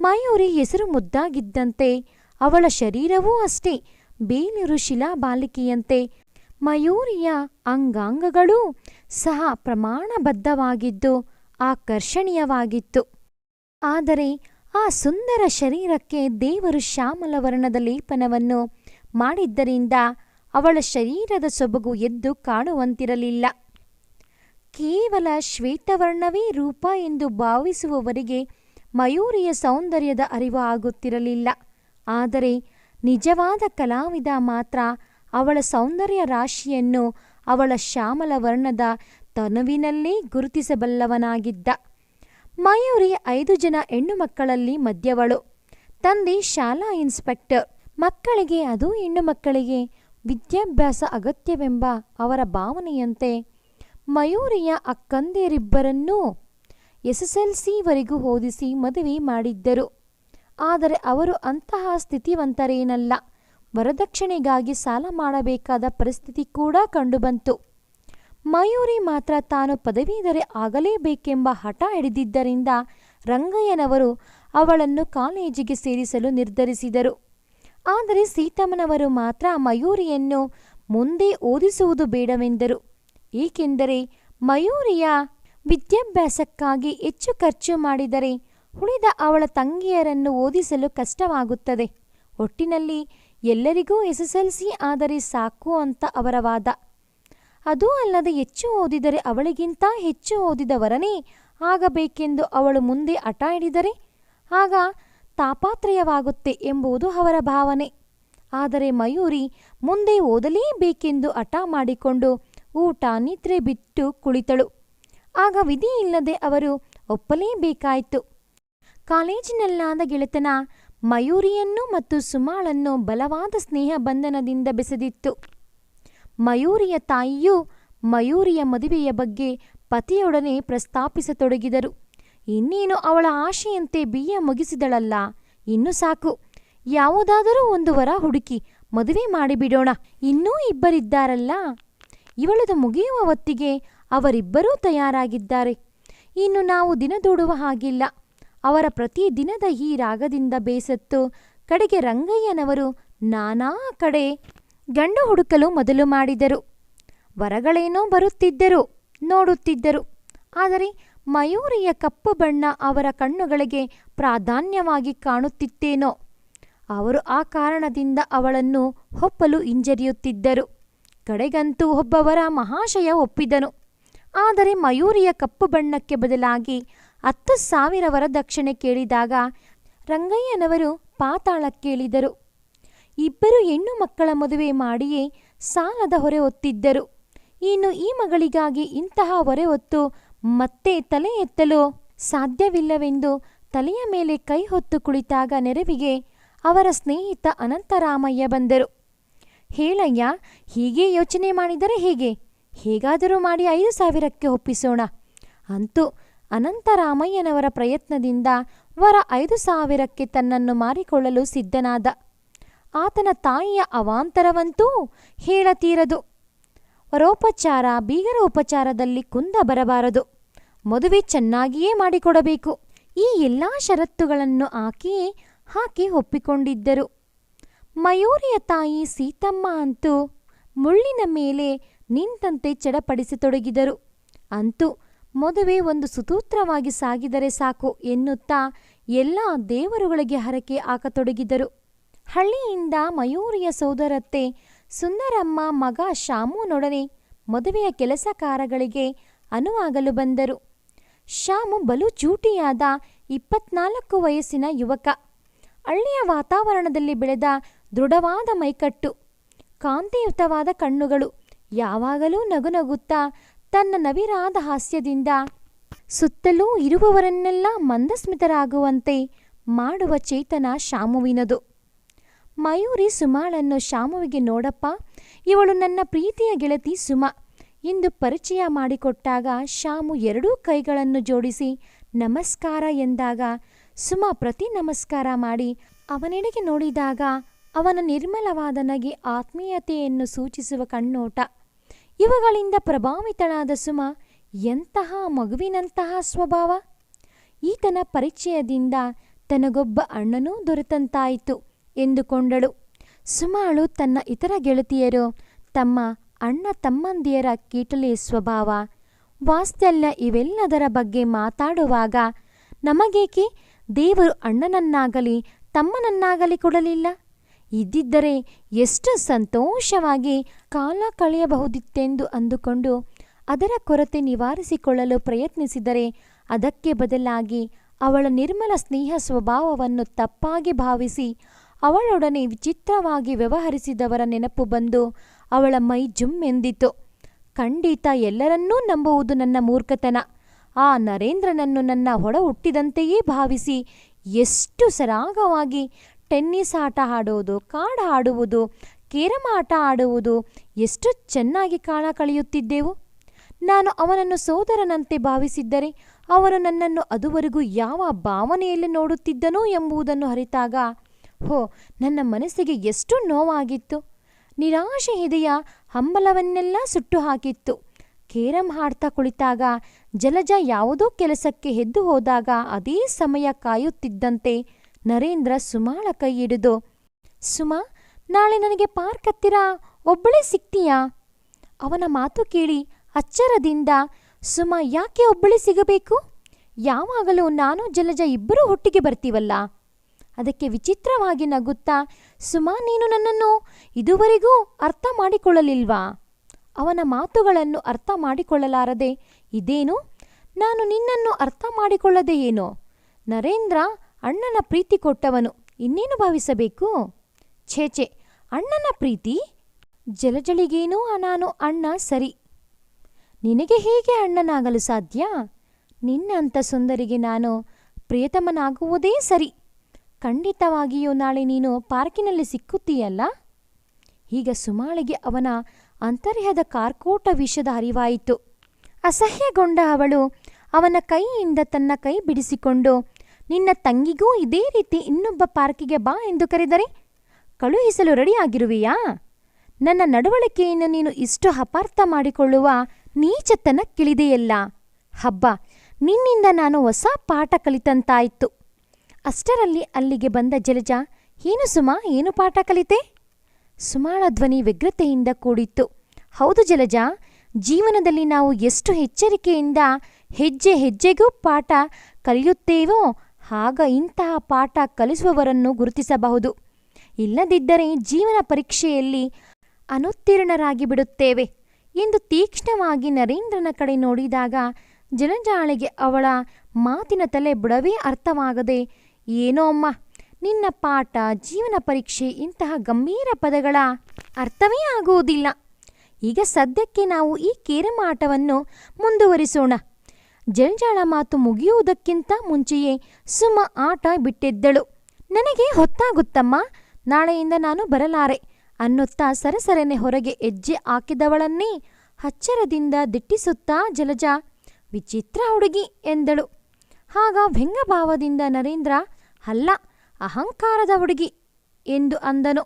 ಮಯೂರಿ ಹೆಸರು ಮುದ್ದಾಗಿದ್ದಂತೆ, ಅವಳ ಶರೀರವೂ ಅಷ್ಟೇ, ಬೇಲೂರು ಶಿಲಾಬಾಲಿಕೆಯಂತೆ ಮಯೂರಿಯ ಅಂಗಾಂಗಗಳೂ ಸಹ ಪ್ರಮಾಣಬದ್ಧವಾಗಿದ್ದು, ಆಕರ್ಷಣೀಯವಾಗಿತ್ತು. ಆದರೆ ಆ ಸುಂದರ ಶರೀರಕ್ಕೆ ದೇವರು ಶ್ಯಾಮಲ ವರ್ಣದ ಲೇಪನವನ್ನು ಮಾಡಿದ್ದರಿಂದ ಅವಳ ಶರೀರದ ಸೊಬಗು ಎದ್ದು ಕಾಣುವಂತಿರಲಿಲ್ಲ. ಕೇವಲ ಶ್ವೇತವರ್ಣವೇ ರೂಪ ಎಂದು ಭಾವಿಸುವವರಿಗೆ ಮಯೂರಿಯ ಸೌಂದರ್ಯದ ಅರಿವು ಆಗುತ್ತಿರಲಿಲ್ಲ. ಆದರೆ ನಿಜವಾದ ಕಲಾವಿದ ಮಾತ್ರ ಅವಳ ಸೌಂದರ್ಯ ರಾಶಿಯನ್ನು ಅವಳ ಶ್ಯಾಮಲ ವರ್ಣದ ತನುವಿನಲ್ಲೇ ಗುರುತಿಸಬಲ್ಲವನಾಗಿದ್ದ. ಮಯೂರಿ ಐದು ಜನ ಹೆಣ್ಣು ಮಕ್ಕಳಲ್ಲಿ ಮಧ್ಯವಳು ತಂದೆ ಶಾಲಾ ಇನ್ಸ್ಪೆಕ್ಟರ್. ಮಕ್ಕಳಿಗೆ ಅದು ಹೆಣ್ಣು ಮಕ್ಕಳಿಗೆ ವಿದ್ಯಾಭ್ಯಾಸ ಅಗತ್ಯವೆಂಬ ಅವರ ಭಾವನೆಯಂತೆ ಮಯೂರಿಯ ಅಕ್ಕಂದಿರಿಬ್ಬರನ್ನೂ ಸಿವರೆಗೂ ಓದಿಸಿ ಮದುವೆ ಮಾಡಿದ್ದರು. ಆದರೆ ಅವರು ಅಂತಹ ಸ್ಥಿತಿವಂತರೇನಲ್ಲ. ವರದಕ್ಷಿಣೆಗಾಗಿ ಸಾಲ ಮಾಡಬೇಕಾದ ಪರಿಸ್ಥಿತಿ ಕೂಡ ಕಂಡುಬಂತು. ಮಯೂರಿ ಮಾತ್ರ ತಾನು ಪದವೀಧರೆ ಆಗಲೇಬೇಕೆಂಬ ಹಠ ಹಿಡಿದಿದ್ದರಿಂದ ರಂಗಯ್ಯನವರು ಅವಳನ್ನು ಕಾಲೇಜಿಗೆ ಸೇರಿಸಲು ನಿರ್ಧರಿಸಿದರು. ಆದರೆ ಸೀತಮ್ಮನವರು ಮಾತ್ರ ಮಯೂರಿಯನ್ನು ಮುಂದೆ ಓದಿಸುವುದು ಬೇಡವೆಂದರು. ಏಕೆಂದರೆ ಮಯೂರಿಯ ವಿದ್ಯಾಭ್ಯಾಸಕ್ಕಾಗಿ ಹೆಚ್ಚು ಖರ್ಚು ಮಾಡಿದರೆ ಉಳಿದ ಅವಳ ತಂಗಿಯರನ್ನು ಓದಿಸಲು ಕಷ್ಟವಾಗುತ್ತದೆ. ಒಟ್ಟಿನಲ್ಲಿ ಎಲ್ಲರಿಗೂ ಎಸ್ ಎಸ್ ಎಲ್ ಸಿ ಆದರೆ ಸಾಕು ಅಂತ ಅವರ ವಾದ. ಅದೂ ಅಲ್ಲದೆ ಹೆಚ್ಚು ಓದಿದರೆ ಅವಳಿಗಿಂತ ಹೆಚ್ಚು ಓದಿದವರನೇ ಆಗಬೇಕೆಂದು ಅವಳು ಮುಂದೆ ಹಠ ಹಿಡಿದರೆ, ಆಗ ತಾಪಾತ್ರಯವಾಗುತ್ತೆ ಎಂಬುದು ಅವರ ಭಾವನೆ. ಆದರೆ ಮಯೂರಿ ಮುಂದೆ ಓದಲೇಬೇಕೆಂದು ಹಠ ಮಾಡಿಕೊಂಡು ಊಟ ನಿದ್ರೆ ಬಿಟ್ಟು ಕುಳಿತಳು. ಆಗ ವಿಧಿ ಇಲ್ಲದೆ ಅವರು ಒಪ್ಪಲೇಬೇಕಾಯಿತು. ಕಾಲೇಜಿನಲ್ಲಾದ ಗೆಳೆತನ ಮಯೂರಿಯನ್ನು ಮತ್ತು ಸುಮಾಳನ್ನು ಬಲವಾದ ಸ್ನೇಹ ಬಂಧನದಿಂದ ಬೆಸೆದಿತ್ತು. ಮಯೂರಿಯ ತಾಯಿಯೂ ಮಯೂರಿಯ ಮದುವೆಯ ಬಗ್ಗೆ ಪತಿಯೊಡನೆ ಪ್ರಸ್ತಾಪಿಸತೊಡಗಿದರು. ಇನ್ನೇನು ಅವಳ ಆಶೆಯಂತೆ ಬಿ ಎ ಮುಗಿಸಿದಳಲ್ಲ. ಇನ್ನು ಸಾಕು. ಯಾವುದಾದರೂ ಒಂದು ವರ ಹುಡುಕಿ ಮದುವೆ ಮಾಡಿಬಿಡೋಣ. ಇನ್ನೂ ಇಬ್ಬರಿದ್ದಾರಲ್ಲ. ಇವಳದು ಮುಗಿಯುವ ಹೊತ್ತಿಗೆ ಅವರಿಬ್ಬರೂ ತಯಾರಾಗಿದ್ದಾರೆ. ಇನ್ನು ನಾವು ದಿನ ದೂಡುವ ಹಾಗಿಲ್ಲ. ಅವರ ಪ್ರತಿ ದಿನದ ಈ ರಾಗದಿಂದ ಬೇಸತ್ತು ಕಡೆಗೆ ರಂಗಯ್ಯನವರು ನಾನಾ ಕಡೆ ಗಂಡು ಹುಡುಕಲು ಮೊದಲು ಮಾಡಿದರು. ವರಗಳೇನೋ ಬರುತ್ತಿದ್ದರು, ನೋಡುತ್ತಿದ್ದರು. ಆದರೆ ಮಯೂರಿಯ ಕಪ್ಪು ಬಣ್ಣ ಅವರ ಕಣ್ಣುಗಳಿಗೆ ಪ್ರಾಧಾನ್ಯವಾಗಿ ಕಾಣುತ್ತಿತ್ತೇನೋ. ಅವರು ಆ ಕಾರಣದಿಂದ ಅವಳನ್ನು ಒಪ್ಪಲು ಹಿಂಜರಿಯುತ್ತಿದ್ದರು. ಕಡೆಗಂತೂ ಒಬ್ಬವರ ಮಹಾಶಯ ಒಪ್ಪಿದನು. ಆದರೆ ಮಯೂರಿಯ ಕಪ್ಪು ಬಣ್ಣಕ್ಕೆ ಬದಲಾಗಿ ಹತ್ತು ಸಾವಿರ ವರದಕ್ಷಿಣೆ ಕೇಳಿದಾಗ ರಂಗಯ್ಯನವರು ಪಾತಾಳಕ್ಕೇಳಿದರು ಇಬ್ಬರು ಹೆಣ್ಣು ಮಕ್ಕಳ ಮದುವೆ ಮಾಡಿಯೇ ಸಾಲದ ಹೊರೆ ಹೊತ್ತಿದ್ದರು. ಇನ್ನು ಈ ಮಗಳಿಗಾಗಿ ಇಂತಹ ಹೊರೆ ಹೊತ್ತು ಮತ್ತೆ ತಲೆ ಎತ್ತಲು ಸಾಧ್ಯವಿಲ್ಲವೆಂದು ತಲೆಯ ಮೇಲೆ ಕೈ ಹೊತ್ತು ಕುಳಿತಾಗ ನೆರವಿಗೆ ಅವರ ಸ್ನೇಹಿತ ಅನಂತರಾಮಯ್ಯ ಬಂದರು. ಹೇಳಯ್ಯ, ಹೀಗೆ ಯೋಚನೆ ಮಾಡಿದರೆ ಹೇಗೆ? ಹೇಗಾದರೂ ಮಾಡಿ ಐದು ಸಾವಿರಕ್ಕೆ ಒಪ್ಪಿಸೋಣ. ಅಂತೂ ಅನಂತರಾಮಯ್ಯನವರ ಪ್ರಯತ್ನದಿಂದ ವರ ಐದು ಸಾವಿರಕ್ಕೆ ತನ್ನನ್ನು ಮಾರಿಕೊಳ್ಳಲು ಸಿದ್ಧನಾದ. ಆತನ ತಾಯಿಯ ಅವಾಂತರವಂತೂ ಹೇಳತೀರದು. ವರೋಪಚಾರ ಬೀಗರ ಉಪಚಾರದಲ್ಲಿ ಕುಂದ ಬರಬಾರದು. ಮದುವೆ ಚೆನ್ನಾಗಿಯೇ ಮಾಡಿಕೊಡಬೇಕು. ಈ ಎಲ್ಲ ಷರತ್ತುಗಳನ್ನು ಆಕೆಯೇ ಹಾಕಿ ಒಪ್ಪಿಕೊಂಡಿದ್ದರು. ಮಯೂರಿಯ ತಾಯಿ ಸೀತಮ್ಮ ಅಂತೂ ಮುಳ್ಳಿನ ಮೇಲೆ ನಿಂತಂತೆ ಚಡಪಡಿಸತೊಡಗಿದರು. ಅಂತೂ ಮದುವೆ ಒಂದು ಸುತೂತ್ರವಾಗಿ ಸಾಗಿದರೆ ಸಾಕು ಎನ್ನುತ್ತಾ ಎಲ್ಲ ದೇವರುಗಳಿಗೆ ಹರಕೆ ಹಾಕತೊಡಗಿದರು. ಹಳ್ಳಿಯಿಂದ ಮಯೂರಿಯ ಸೋದರತ್ತೆ ಸುಂದರಮ್ಮ ಮಗ ಶಾಮುನೊಡನೆ ಮದುವೆಯ ಕೆಲಸಕಾರಗಳಿಗೆ ಅನುವಾಗಲು ಬಂದರು. ಶಾಮು ಬಲು ಚೂಟಿಯಾದ ಇಪ್ಪತ್ನಾಲ್ಕು ವಯಸ್ಸಿನ ಯುವಕ. ಹಳ್ಳಿಯ ವಾತಾವರಣದಲ್ಲಿ ಬೆಳೆದ ದೃಢವಾದ ಮೈಕಟ್ಟು, ಕಾಂತಿಯುತವಾದ ಕಣ್ಣುಗಳು, ಯಾವಾಗಲೂ ನಗುನಗುತ್ತಾ ತನ್ನ ನವಿರಾದ ಹಾಸ್ಯದಿಂದ ಸುತ್ತಲೂ ಇರುವವರನ್ನೆಲ್ಲ ಮಂದಸ್ಮಿತರಾಗುವಂತೆ ಮಾಡುವ ಚೇತನ ಶಾಮುವಿನದು ಮಯೂರಿ ಸುಮಾಳನ್ನು ಶಾಮುವಿಗೆ ನೋಡಪ್ಪ, ಇವಳು ನನ್ನ ಪ್ರೀತಿಯ ಗೆಳತಿ ಸುಮ. ಎಂದು ಪರಿಚಯ ಮಾಡಿಕೊಟ್ಟಾಗ ಶಾಮು ಎರಡೂ ಕೈಗಳನ್ನು ಜೋಡಿಸಿ, ನಮಸ್ಕಾರ ಎಂದಾಗ ಸುಮ ಪ್ರತಿ ನಮಸ್ಕಾರ ಮಾಡಿ, ಅವನೆಡೆಗೆ ನೋಡಿದಾಗ ಅವನ ನಿರ್ಮಲವಾದ ನಗೆ ಆತ್ಮೀಯತೆಯನ್ನು ಸೂಚಿಸುವ ಕಣ್ಣೋಟ. ಇವುಗಳಿಂದ ಪ್ರಭಾವಿತಳಾದ ಸುಮ, ಎಂತಹ ಮಗುವಿನಂತಹ ಸ್ವಭಾವ? ಈತನ ಪರಿಚಯದಿಂದ ತನಗೊಬ್ಬ ಅಣ್ಣನೂ ದೊರೆತಂತಾಯಿತು ಎಂದುಕೊಂಡಳು. ಸುಮಾಳು ತನ್ನ ಇತರ ಗೆಳತಿಯರು ತಮ್ಮ ಅಣ್ಣ ತಮ್ಮಂದಿಯರ ಕೀಟಲೆ ಸ್ವಭಾವ ವಾಸ್ತಲ್ಯ ಇವೆಲ್ಲದರ ಬಗ್ಗೆ ಮಾತಾಡುವಾಗ ನಮಗೇಕೆ ದೇವರು ಅಣ್ಣನನ್ನಾಗಲಿ ತಮ್ಮನನ್ನಾಗಲಿ ಕೊಡಲಿಲ್ಲ? ಇದ್ದಿದ್ದರೆ ಎಷ್ಟು ಸಂತೋಷವಾಗಿ ಕಾಲ ಕಳೆಯಬಹುದಿತ್ತೆಂದು ಅಂದುಕೊಂಡು ಅದರ ಕೊರತೆ ನಿವಾರಿಸಿಕೊಳ್ಳಲು ಪ್ರಯತ್ನಿಸಿದರೆ ಅದಕ್ಕೆ ಬದಲಾಗಿ ಅವಳ ನಿರ್ಮಲ ಸ್ನೇಹ ಸ್ವಭಾವವನ್ನು ತಪ್ಪಾಗಿ ಭಾವಿಸಿ ಅವಳೊಡನೆ ವಿಚಿತ್ರವಾಗಿ ವ್ಯವಹರಿಸಿದವರ ನೆನಪು ಬಂದು ಅವಳ ಮೈ ಜುಮ್ಮೆಂದಿತು ಖಂಡಿತ ಎಲ್ಲರನ್ನೂ ನಂಬುವುದು ನನ್ನ ಮೂರ್ಖತನ. ಆ ನರೇಂದ್ರನನ್ನು ನನ್ನ ಹೊಡ ಹುಟ್ಟಿದಂತೆಯೇ ಭಾವಿಸಿ ಎಷ್ಟು ಸರಾಗವಾಗಿ ಟೆನ್ನಿಸ್ ಆಟ ಆಡುವುದು ಕಾಡ ಆಡುವುದು ಕೇರಮ ಆಟ ಆಡುವುದು ಎಷ್ಟು ಚೆನ್ನಾಗಿ ಕಾಣ ಕಳೆಯುತ್ತಿದ್ದೆವು. ನಾನು ಅವನನ್ನು ಸೋದರನಂತೆ ಭಾವಿಸಿದ್ದರೆ ಅವನು ನನ್ನನ್ನು ಅದುವರೆಗೂ ಯಾವ ಭಾವನೆಯಲ್ಲಿ ನೋಡುತ್ತಿದ್ದನೋ ಎಂಬುದನ್ನು ಅರಿತಾಗ, ಹೋ, ನನ್ನ ಮನಸ್ಸಿಗೆ ಎಷ್ಟು ನೋವಾಗಿತ್ತು. ನಿರಾಶೆ ಇದೆಯ ಹಂಬಲವನ್ನೆಲ್ಲ ಸುಟ್ಟು ಹಾಕಿತ್ತು ಕೇರಂ ಹಾಡ್ತಾ ಕುಳಿತಾಗ ಜಲಜ ಯಾವುದೋ ಕೆಲಸಕ್ಕೆ ಎದ್ದು ಹೋದಾಗ ಅದೇ ಸಮಯ ಕಾಯುತ್ತಿದ್ದಂತೆ ನರೇಂದ್ರ ಸುಮಾಳ ಕೈ ಹಿಡಿದು, ಸುಮಾ, ನಾಳೆ ನನಗೆ ಪಾರ್ಕ್ ಹತ್ತಿರ ಒಬ್ಬಳೇ ಸಿಗ್ತೀಯಾ? ಅವನ ಮಾತು ಕೇಳಿ ಅಚ್ಚರದಿಂದ, ಸುಮಾ, ಯಾಕೆ ಒಬ್ಬಳೇ ಸಿಗಬೇಕು? ಯಾವಾಗಲೂ ನಾನು ಜಲಜ ಇಬ್ಬರೂ ಒಟ್ಟಿಗೆ ಬರ್ತೀವಲ್ಲ. ಅದಕ್ಕೆ ವಿಚಿತ್ರವಾಗಿ ನಗುತ್ತಾ, ಸುಮಾ ನೀನು ನನ್ನನ್ನು ಇದುವರೆಗೂ ಅರ್ಥ ಮಾಡಿಕೊಳ್ಳಲಿಲ್ವಾ? ಅವನ ಮಾತುಗಳನ್ನು ಅರ್ಥ ಮಾಡಿಕೊಳ್ಳಲಾರದೆ, ಇದೇನು? ನಾನು ನಿನ್ನನ್ನು ಅರ್ಥ ಮಾಡಿಕೊಳ್ಳದೆ ಏನೋ? ನರೇಂದ್ರ ಅಣ್ಣನ ಪ್ರೀತಿ ಕೊಟ್ಟವನು, ಇನ್ನೇನು ಭಾವಿಸಬೇಕು? ಛೇ ಛೇ, ಅಣ್ಣನ ಪ್ರೀತಿ? ಜಲಜಳಿಗೇನೋ ನಾನು ಅಣ್ಣ ಸರಿ. ನಿನಗೆ ಹೇಗೆ ಅಣ್ಣನಾಗಲು ಸಾಧ್ಯ? ನಿನ್ನಂಥ ಸುಂದರಿಗೆ ನಾನು ಪ್ರಿಯತಮನಾಗುವುದೇ ಸರಿ. ಖಂಡಿತವಾಗಿಯೂ ನಾಳೆ ನೀನು ಪಾರ್ಕಿನಲ್ಲಿ ಸಿಕ್ಕುತ್ತೀಯಲ್ಲ? ಈಗ ಸುಮಾಳಿಗೆ ಅವನ ಅಂತರ್ಯದ ಕಾರ್ಕೋಟ ವಿಷದ ಅರಿವಾಯಿತು. ಅಸಹ್ಯಗೊಂಡ ಅವಳು ಅವನ ಕೈಯಿಂದ ತನ್ನ ಕೈ ಬಿಡಿಸಿಕೊಂಡು, ನಿನ್ನ ತಂಗಿಗೂ ಇದೇ ರೀತಿ ಇನ್ನೊಬ್ಬ ಪಾರ್ಕಿಗೆ ಬಾ ಎಂದು ಕರೆದರೆ, ಕಳುಹಿಸಲು ರೆಡಿಯಾಗಿರುವೆಯಾ? ನನ್ನ ನಡವಳಿಕೆಯನ್ನು ನೀನು ಇಷ್ಟು ಅಪಾರ್ಥ ಮಾಡಿಕೊಳ್ಳುವ ನೀಚತನ ಕಿಳಿದೆಯಲ್ಲ ಹಬ್ಬ, ನಿನ್ನಿಂದ ನಾನು ಹೊಸ ಪಾಠ ಕಲಿತಂತಾಯಿತು. ಅಷ್ಟರಲ್ಲಿ ಅಲ್ಲಿಗೆ ಬಂದ ಜಲಜ, ಏನು ಸುಮಾ, ಏನು ಪಾಠ ಕಲಿತೆ? ಸುಮಾಳ ಧ್ವನಿ ವ್ಯಗ್ರತೆಯಿಂದ ಕೂಡಿತ್ತು. ಹೌದು ಜಲಜ, ಜೀವನದಲ್ಲಿ ನಾವು ಎಷ್ಟು ಎಚ್ಚರಿಕೆಯಿಂದ ಹೆಜ್ಜೆ ಹೆಜ್ಜೆಗೂ ಪಾಠ ಕಲಿಯುತ್ತೇವೋ ಆಗ ಇಂತಹ ಪಾಠ ಕಲಿಸುವವರನ್ನು ಗುರುತಿಸಬಹುದು. ಇಲ್ಲದಿದ್ದರೆ ಜೀವನ ಪರೀಕ್ಷೆಯಲ್ಲಿ ಅನುತ್ತೀರ್ಣರಾಗಿ ಬಿಡುತ್ತೇವೆ. ಎಂದು ತೀಕ್ಷ್ಣವಾಗಿ ನರೇಂದ್ರನ ಕಡೆ ನೋಡಿದಾಗ ಜಲಜಾಳಿಗೆ ಅವಳ ಮಾತಿನ ತಲೆ ಬುಡವೇ ಅರ್ಥವಾಗದೆ ಏನೋ ಅಮ್ಮ, ನಿನ್ನ ಪಾಠ, ಜೀವನ ಪರೀಕ್ಷೆ ಇಂತಹ ಗಂಭೀರ ಪದಗಳ ಅರ್ಥವೇ ಆಗುವುದಿಲ್ಲ. ಈಗ ಸದ್ಯಕ್ಕೆ ನಾವು ಈ ಕೇರಮ ಆಟವನ್ನು ಮುಂದುವರಿಸೋಣ. ಜಂಜಾಳ ಮಾತು ಮುಗಿಯುವುದಕ್ಕಿಂತ ಮುಂಚೆಯೇ ಸುಮ ಆಟ ಬಿಟ್ಟಿದ್ದಳು. ನನಗೆ ಹೊತ್ತಾಗುತ್ತಮ್ಮ, ನಾಳೆಯಿಂದ ನಾನು ಬರಲಾರೆ ಅನ್ನುತ್ತಾ ಸರಸರನೆ ಹೊರಗೆ ಹೆಜ್ಜೆ ಹಾಕಿದವಳನ್ನೇ ಹಚ್ಚರದಿಂದ ದಿಟ್ಟಿಸುತ್ತಾ ಜಲಜ, ವಿಚಿತ್ರ ಹುಡುಗಿ ಎಂದಳು. ಆಗ ವ್ಯಂಗಭಾವದಿಂದ ನರೇಂದ್ರ ಅಲ್ಲ, ಅಹಂಕಾರದ ಹುಡುಗಿ ಎಂದು ಅಂದನು.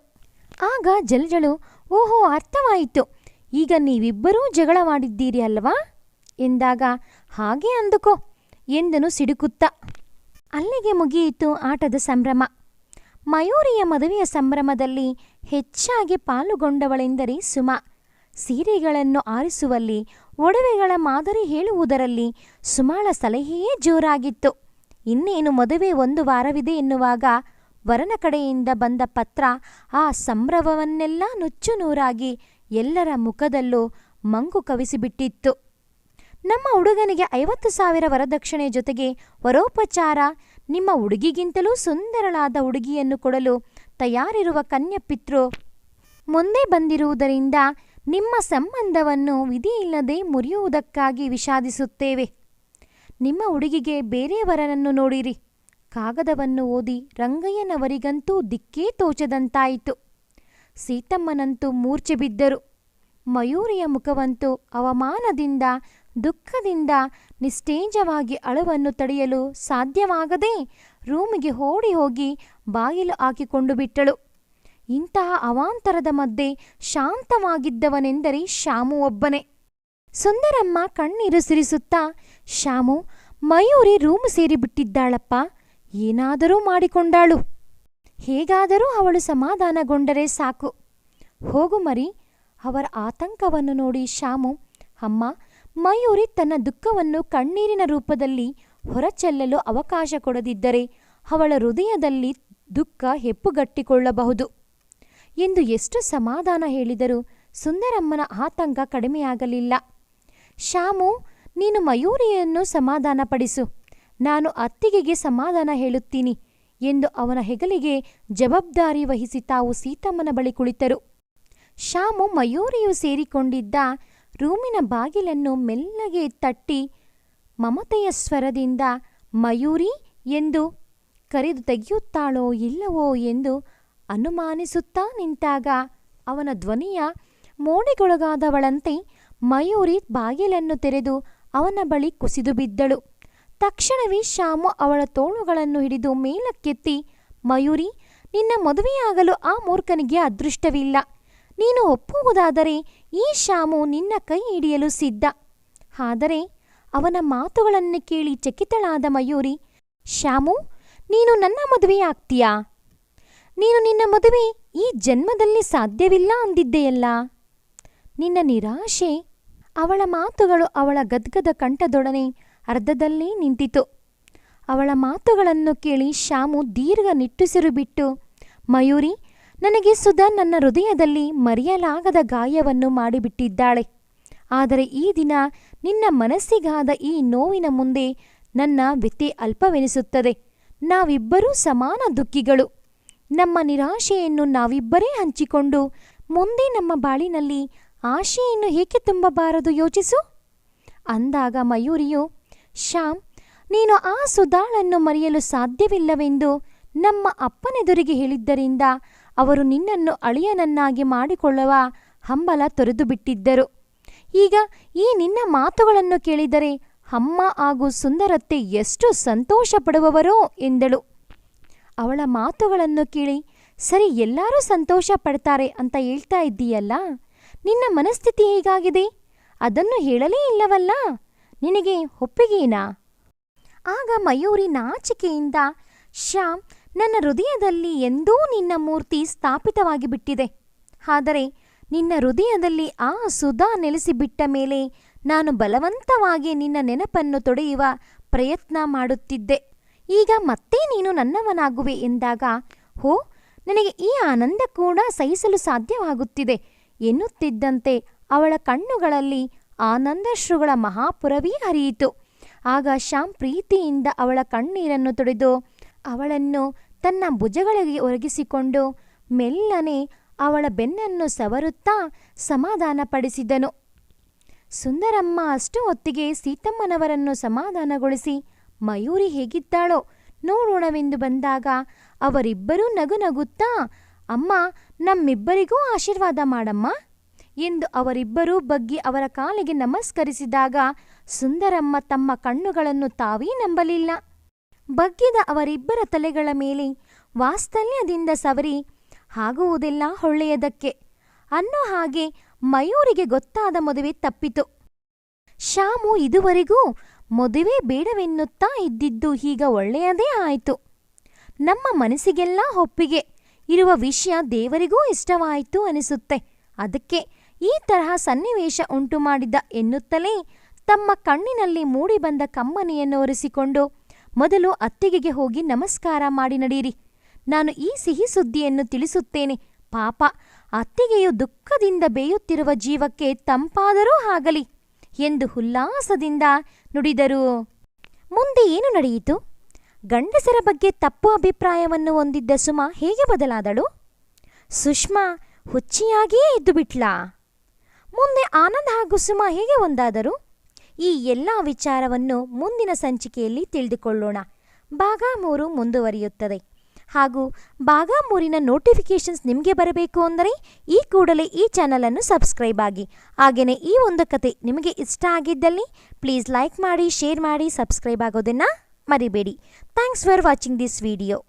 ಆಗ ಜಲಜಳು, ಓಹೋ, ಅರ್ಥವಾಯಿತು. ಈಗ ನೀವಿಬ್ಬರೂ ಜಗಳ ಮಾಡಿದ್ದೀರಿ ಅಲ್ವಾ? ಎಂದಾಗ, ಹಾಗೆ ಅಂದುಕೋ ಎಂದನು ಸಿಡುಕುತ್ತ. ಅಲ್ಲಿಗೆ ಮುಗಿಯಿತು ಆಟದ ಸಂಭ್ರಮ. ಮಯೂರಿಯ ಮದುವೆಯ ಸಂಭ್ರಮದಲ್ಲಿ ಹೆಚ್ಚಾಗಿ ಪಾಲುಗೊಂಡವಳೆಂದರೆ ಸುಮ. ಸೀರೆಗಳನ್ನು ಆರಿಸುವಲ್ಲಿ, ಒಡವೆಗಳ ಮಾದರಿ ಹೇಳುವುದರಲ್ಲಿ ಸುಮಾಳ ಸಲಹೆಯೇ ಜೋರಾಗಿತ್ತು. ಇನ್ನೇನು ಮದುವೆ ಒಂದು ವಾರವಿದೆ ಎನ್ನುವಾಗ ವರನ ಕಡೆಯಿಂದ ಬಂದ ಪತ್ರ ಆ ಸಂಭ್ರಮವನ್ನೆಲ್ಲ ನುಚ್ಚು ನೂರಾಗಿ ಎಲ್ಲರ ಮುಖದಲ್ಲೂ ಮಂಗು ಕವಿಸಿಬಿಟ್ಟಿತ್ತು. ನಮ್ಮ ಹುಡುಗನಿಗೆ ಐವತ್ತು ಸಾವಿರ ವರದಕ್ಷಿಣೆ ಜೊತೆಗೆ ವರೋಪಚಾರ, ನಿಮ್ಮ ಹುಡುಗಿಗಿಂತಲೂ ಸುಂದರಳಾದ ಹುಡುಗಿಯನ್ನು ಕೊಡಲು ತಯಾರಿರುವ ಕನ್ಯಪಿತೃ ಮುಂದೆ ಬಂದಿರುವುದರಿಂದ ನಿಮ್ಮ ಸಂಬಂಧವನ್ನು ವಿಧಿಯಿಲ್ಲದೆ ಮುರಿಯುವುದಕ್ಕಾಗಿ ವಿಷಾದಿಸುತ್ತೇವೆ. ನಿಮ್ಮ ಹುಡುಗಿಗೆ ಬೇರೆಯವರನ್ನು ನೋಡಿರಿ. ಕಾಗದವನ್ನು ಓದಿ ರಂಗಯ್ಯನವರಿಗಂತೂ ದಿಕ್ಕೇ ತೋಚದಂತಾಯಿತು. ಸೀತಮ್ಮನಂತೂ ಮೂರ್ಛೆ ಬಿದ್ದರು. ಮಯೂರಿಯ ಮುಖವಂತೂ ಅವಮಾನದಿಂದ, ದುಃಖದಿಂದ ನಿಸ್ತೇಜವಾಗಿ ಅಳುವನ್ನು ತಡೆಯಲು ಸಾಧ್ಯವಾಗದೆ ರೂಮಿಗೆ ಓಡಿ ಹೋಗಿ ಬಾಗಿಲು ಹಾಕಿಕೊಂಡು ಬಿಟ್ಟಳು. ಇಂತಹ ಅವಾಂತರದ ಮಧ್ಯೆ ಶಾಂತವಾಗಿದ್ದವನೆಂದರೆ ಶಾಮು ಒಬ್ಬನೇ ಸುಂದರಮ್ಮ ಕಣ್ಣೀರು ಸಿರಿಸುತ್ತಾ ಶಾಮು ಮಯೂರಿ ರೂಮ್ ಸೇರಿಬಿಟ್ಟಿದ್ದಾಳಪ್ಪ. ಏನಾದರೂ ಮಾಡಿಕೊಂಡಾಳು. ಹೇಗಾದರೂ ಅವಳು ಸಮಾಧಾನಗೊಂಡರೆ ಸಾಕು. ಹೋಗು ಮರಿ. ಅವರ ಆತಂಕವನ್ನು ನೋಡಿ ಶ್ಯಾಮು, ಅಮ್ಮ, ಮಯೂರಿ ತನ್ನ ದುಃಖವನ್ನು ಕಣ್ಣೀರಿನ ರೂಪದಲ್ಲಿ ಹೊರಚೆಲ್ಲಲು ಅವಕಾಶ ಕೊಡದಿದ್ದರೆ ಅವಳ ಹೃದಯದಲ್ಲಿ ದುಃಖ ಹೆಪ್ಪುಗಟ್ಟಿಕೊಳ್ಳಬಹುದು. ಎಂದು ಎಷ್ಟು ಸಮಾಧಾನ ಹೇಳಿದರೂ ಸುಂದರಮ್ಮನ ಆತಂಕ ಕಡಿಮೆಯಾಗಲಿಲ್ಲ. ಶಾಮು ನೀನು ಮಯೂರಿಯನ್ನು ಸಮಾಧಾನಪಡಿಸು. ನಾನು ಅತ್ತಿಗೆಗೆ ಸಮಾಧಾನ ಹೇಳುತ್ತೀನಿ ಎಂದು ಅವನ ಹೆಗಲಿಗೆ ಜವಾಬ್ದಾರಿ ವಹಿಸಿ ತಾವು ಸೀತಮ್ಮನ ಬಳಿ ಕುಳಿತರು. ಶ್ಯಾಮು ಮಯೂರಿಯು ಸೇರಿಕೊಂಡಿದ್ದ ರೂಮಿನ ಬಾಗಿಲನ್ನು ಮೆಲ್ಲಗೆ ತಟ್ಟಿ ಮಮತೆಯ ಸ್ವರದಿಂದ, ಮಯೂರಿ, ಎಂದು ಕರೆದು ತೆಗೆಯುತ್ತಾಳೋ ಇಲ್ಲವೋ ಎಂದು ಅನುಮಾನಿಸುತ್ತಾ ನಿಂತಾಗ ಅವನ ಧ್ವನಿಯ ಮೋಡೆಗೊಳಗಾದವಳಂತೆ ಮಯೂರಿ ಬಾಗಿಲನ್ನು ತೆರೆದು ಅವನ ಬಳಿ ಕುಸಿದು ಬಿದ್ದಳು. ತಕ್ಷಣವೇ ಶ್ಯಾಮು ಅವಳ ತೋಳುಗಳನ್ನು ಹಿಡಿದು ಮೇಲಕ್ಕೆತ್ತಿ, ಮಯೂರಿ, ನಿನ್ನ ಮದುವೆಯಾಗಲು ಆ ಮೂರ್ಖನಿಗೆ ಅದೃಷ್ಟವಿಲ್ಲ. ನೀನು ಒಪ್ಪುವುದಾದರೆ ಈ ಶ್ಯಾಮು ನಿನ್ನ ಕೈ ಹಿಡಿಯಲು ಸಿದ್ಧ. ಆದರೆ ಅವನ ಮಾತುಗಳನ್ನು ಕೇಳಿ ಚಕಿತಳಾದ ಮಯೂರಿ, ಶ್ಯಾಮು, ನೀನು ನನ್ನ ಮದುವೆಯಾಗ್ತೀಯಾ? ನೀನು ನಿನ್ನ ಮದುವೆ ಈ ಜನ್ಮದಲ್ಲಿ ಸಾಧ್ಯವಿಲ್ಲ ಅಂದಿದ್ದೆಯಲ್ಲ. ನಿನ್ನ ನಿರಾಶೆ ಅವಳ ಮಾತುಗಳು ಅವಳ ಗದ್ಗದ ಕಂಠದೊಡನೆ ಅರ್ಧದಲ್ಲೇ ನಿಂತಿತು. ಅವಳ ಮಾತುಗಳನ್ನು ಕೇಳಿ ಶ್ಯಾಮು ದೀರ್ಘ ನಿಟ್ಟುಸಿರು ಬಿಟ್ಟು, ಮಯೂರಿ, ನನಗೆ ಸುಧಾ ನನ್ನ ಹೃದಯದಲ್ಲಿ ಮರೆಯಲಾಗದ ಗಾಯವನ್ನು ಮಾಡಿಬಿಟ್ಟಿದ್ದಾಳೆ. ಆದರೆ ಈ ದಿನ ನಿನ್ನ ಮನಸ್ಸಿಗಾದ ಈ ನೋವಿನ ಮುಂದೆ ನನ್ನ ವ್ಯಥೆ ಅಲ್ಪವೆನಿಸುತ್ತದೆ. ನಾವಿಬ್ಬರೂ ಸಮಾನ ದುಃಖಿಗಳು. ನಮ್ಮ ನಿರಾಶೆಯನ್ನು ನಾವಿಬ್ಬರೇ ಹಂಚಿಕೊಂಡು ಮುಂದೆ ನಮ್ಮ ಬಾಳಿನಲ್ಲಿ ಆಶೆಯನ್ನು ಏಕೆ ತುಂಬಬಾರದು ಯೋಚಿಸು? ಅಂದಾಗ ಮಯೂರಿಯು, ಶ್ಯಾಮ್, ನೀನು ಆ ಸುಧಾಳನ್ನು ಮರೆಯಲು ಸಾಧ್ಯವಿಲ್ಲವೆಂದು ನಮ್ಮ ಅಪ್ಪನೆದುರಿಗೆ ಹೇಳಿದ್ದರಿಂದ ಅವರು ನಿನ್ನನ್ನು ಅಳಿಯನನ್ನಾಗಿ ಮಾಡಿಕೊಳ್ಳುವ ಹಂಬಲ ತೊರೆದು ಬಿಟ್ಟಿದ್ದರು ಈಗ ಈ ನಿನ್ನ ಮಾತುಗಳನ್ನು ಕೇಳಿದರೆ ಅಮ್ಮ ಹಾಗೂ ಸುಂದರತ್ತೆ ಎಷ್ಟು ಸಂತೋಷ ಪಡುವವರೋ ಎಂದಳು. ಅವಳ ಮಾತುಗಳನ್ನು ಕೇಳಿ, ಸರಿ, ಎಲ್ಲರೂ ಸಂತೋಷ ಪಡ್ತಾರೆ ಅಂತ ಹೇಳ್ತಾ ಇದ್ದೀಯಲ್ಲ? ನಿನ್ನ ಮನಸ್ಥಿತಿ ಹೇಗಾಗಿದೆ? ಅದನ್ನು ಹೇಳಲೇ ಇಲ್ಲವಲ್ಲ? ನಿನಗೆ ಒಪ್ಪಿಗೆನಾ? ಆಗ ಮಯೂರಿ ನಾಚಿಕೆಯಿಂದ ಶ್ಯಾಮ್ ನನ್ನ ಹೃದಯದಲ್ಲಿ ಎಂದೂ ನಿನ್ನ ಮೂರ್ತಿ ಸ್ಥಾಪಿತವಾಗಿ ಬಿಟ್ಟಿದೆ ಆದರೆ ನಿನ್ನ ಹೃದಯದಲ್ಲಿ ಆ ಸುಧಾ ನೆಲೆಸಿಬಿಟ್ಟ ಮೇಲೆ ನಾನು ಬಲವಂತವಾಗಿ ನಿನ್ನ ನೆನಪನ್ನು ತೊಡೆಯುವ ಪ್ರಯತ್ನ ಮಾಡುತ್ತಿದ್ದೆ. ಈಗ ಮತ್ತೆ ನೀನು ನನ್ನವನಾಗುವೆ ಎಂದಾಗ, ಹೋ, ನನಗೆ ಈ ಆನಂದ ಕೂಡ ಸಹಿಸಲು ಸಾಧ್ಯವಾಗುತ್ತಿದೆ. ಎನ್ನುತ್ತಿದ್ದಂತೆ ಅವಳ ಕಣ್ಣುಗಳಲ್ಲಿ ಆನಂದಶ್ರುಗಳ ಮಹಾಪುರವೀ ಹರಿಯಿತು. ಆಗ ಶ್ಯಾಮ್ ಪ್ರೀತಿಯಿಂದ ಅವಳ ಕಣ್ಣೀರನ್ನು ತೊಡೆದು ಅವಳನ್ನು ತನ್ನ ಭುಜಗಳಿಗೆ ಒರಗಿಸಿಕೊಂಡು ಮೆಲ್ಲನೆ ಅವಳ ಬೆನ್ನನ್ನು ಸವರುತ್ತಾ ಸಮಾಧಾನಪಡಿಸಿದನು. ಸುಂದರಮ್ಮ ಅಷ್ಟು ಹೊತ್ತಿಗೆ ಸೀತಮ್ಮನವರನ್ನು ಸಮಾಧಾನಗೊಳಿಸಿ, ಮಯೂರಿ ಹೇಗಿದ್ದಾಳೋ ನೋಡೋಣವೆಂದು ಬಂದಾಗ ಅವರಿಬ್ಬರೂ ನಗು ನಗುತ್ತಾ ಅಮ್ಮ, ನಮ್ಮಿಬ್ಬರಿಗೂ ಆಶೀರ್ವಾದ ಮಾಡಮ್ಮ. ಎಂದು ಅವರಿಬ್ಬರೂ ಬಗ್ಗಿ ಅವರ ಕಾಲಿಗೆ ನಮಸ್ಕರಿಸಿದಾಗ ಸುಂದರಮ್ಮ ತಮ್ಮ ಕಣ್ಣುಗಳನ್ನು ತಾವೇ ನಂಬಲಿಲ್ಲ. ಬಗ್ಗಿದ ಅವರಿಬ್ಬರ ತಲೆಗಳ ಮೇಲೆ ವಾಸ್ತಲ್ಯದಿಂದ ಸವರಿ ಆಗುವುದೆಲ್ಲ ಹೊಳ್ಳೆಯದಕ್ಕೆ. ಅನ್ನೋ ಹಾಗೆ ಮಯೂರಿಗೆ ಗೊತ್ತಾದ ಮದುವೆ ತಪ್ಪಿತು. ಶ್ಯಾಮು ಇದುವರೆಗೂ ಮದುವೆ ಬೇಡವೆನ್ನುತ್ತಾ ಇದ್ದಿದ್ದು ಈಗ ಒಳ್ಳೆಯದೇ ಆಯಿತು. ನಮ್ಮ ಮನಸ್ಸಿಗೆಲ್ಲ ಒಪ್ಪಿಗೆ. ಇರುವ ವಿಷಯ ದೇವರಿಗೂ ಇಷ್ಟವಾಯಿತು ಅನಿಸುತ್ತೆ. ಅದಕ್ಕೆ ಈ ತರಹ ಸನ್ನಿವೇಶ ಉಂಟು ಮಾಡಿದ್ದ ಎನ್ನುತ್ತಲೇ ತಮ್ಮ ಕಣ್ಣಿನಲ್ಲಿ ಮೂಡಿಬಂದ ಕಮ್ಮನೆಯನ್ನು ಒರೆಸಿಕೊಂಡು, ಮೊದಲು ಅತ್ತಿಗೆಗೆ ಹೋಗಿ ನಮಸ್ಕಾರ ಮಾಡಿ ನಡೀರಿ ನಾನು ಈ ಸಿಹಿ ಸುದ್ದಿಯನ್ನು ತಿಳಿಸುತ್ತೇನೆ. ಪಾಪ, ಅತ್ತಿಗೆಯು ದುಃಖದಿಂದ ಬೇಯುತ್ತಿರುವ ಜೀವಕ್ಕೆ ತಂಪಾದರೂ ಆಗಲಿ. ಎಂದು ಹುಲ್ಲಾಸದಿಂದ ನುಡಿದರು. ಮುಂದೆ ಏನು ನಡೆಯಿತು? ಗಂಡಸರ ಬಗ್ಗೆ ತಪ್ಪು ಅಭಿಪ್ರಾಯವನ್ನು ಹೊಂದಿದ್ದ ಸುಮಾ ಹೇಗೆ ಬದಲಾದಳು? ಸುಷ್ಮಾ ಹುಚ್ಚಿಯಾಗಿಯೇ ಇದ್ದು ಬಿಟ್ಲಾ. ಮುಂದೆ ಆನಂದ್ ಹಾಗೂ ಸುಮಾ ಹೇಗೆ ಒಂದಾದರು? ಈ ಎಲ್ಲ ವಿಚಾರವನ್ನು ಮುಂದಿನ ಸಂಚಿಕೆಯಲ್ಲಿ ತಿಳಿದುಕೊಳ್ಳೋಣ. ಭಾಗ ಮೂರು ಮುಂದುವರಿಯುತ್ತದೆ. ಹಾಗೂ ಭಾಗ ಮೂರಿನ ನೋಟಿಫಿಕೇಷನ್ಸ್ ನಿಮಗೆ ಬರಬೇಕು ಅಂದರೆ ಈ ಕೂಡಲೇ ಈ ಚಾನಲನ್ನು ಸಬ್ಸ್ಕ್ರೈಬ್ ಆಗಿ. ಹಾಗೆಯೇ ಈ ಒಂದು ಕತೆ ನಿಮಗೆ ಇಷ್ಟ ಆಗಿದ್ದಲ್ಲಿ ಪ್ಲೀಸ್ ಲೈಕ್ ಮಾಡಿ ಶೇರ್ ಮಾಡಿ ಸಬ್ಸ್ಕ್ರೈಬ್ ಆಗೋದನ್ನು maribedi. Thanks for watching this video.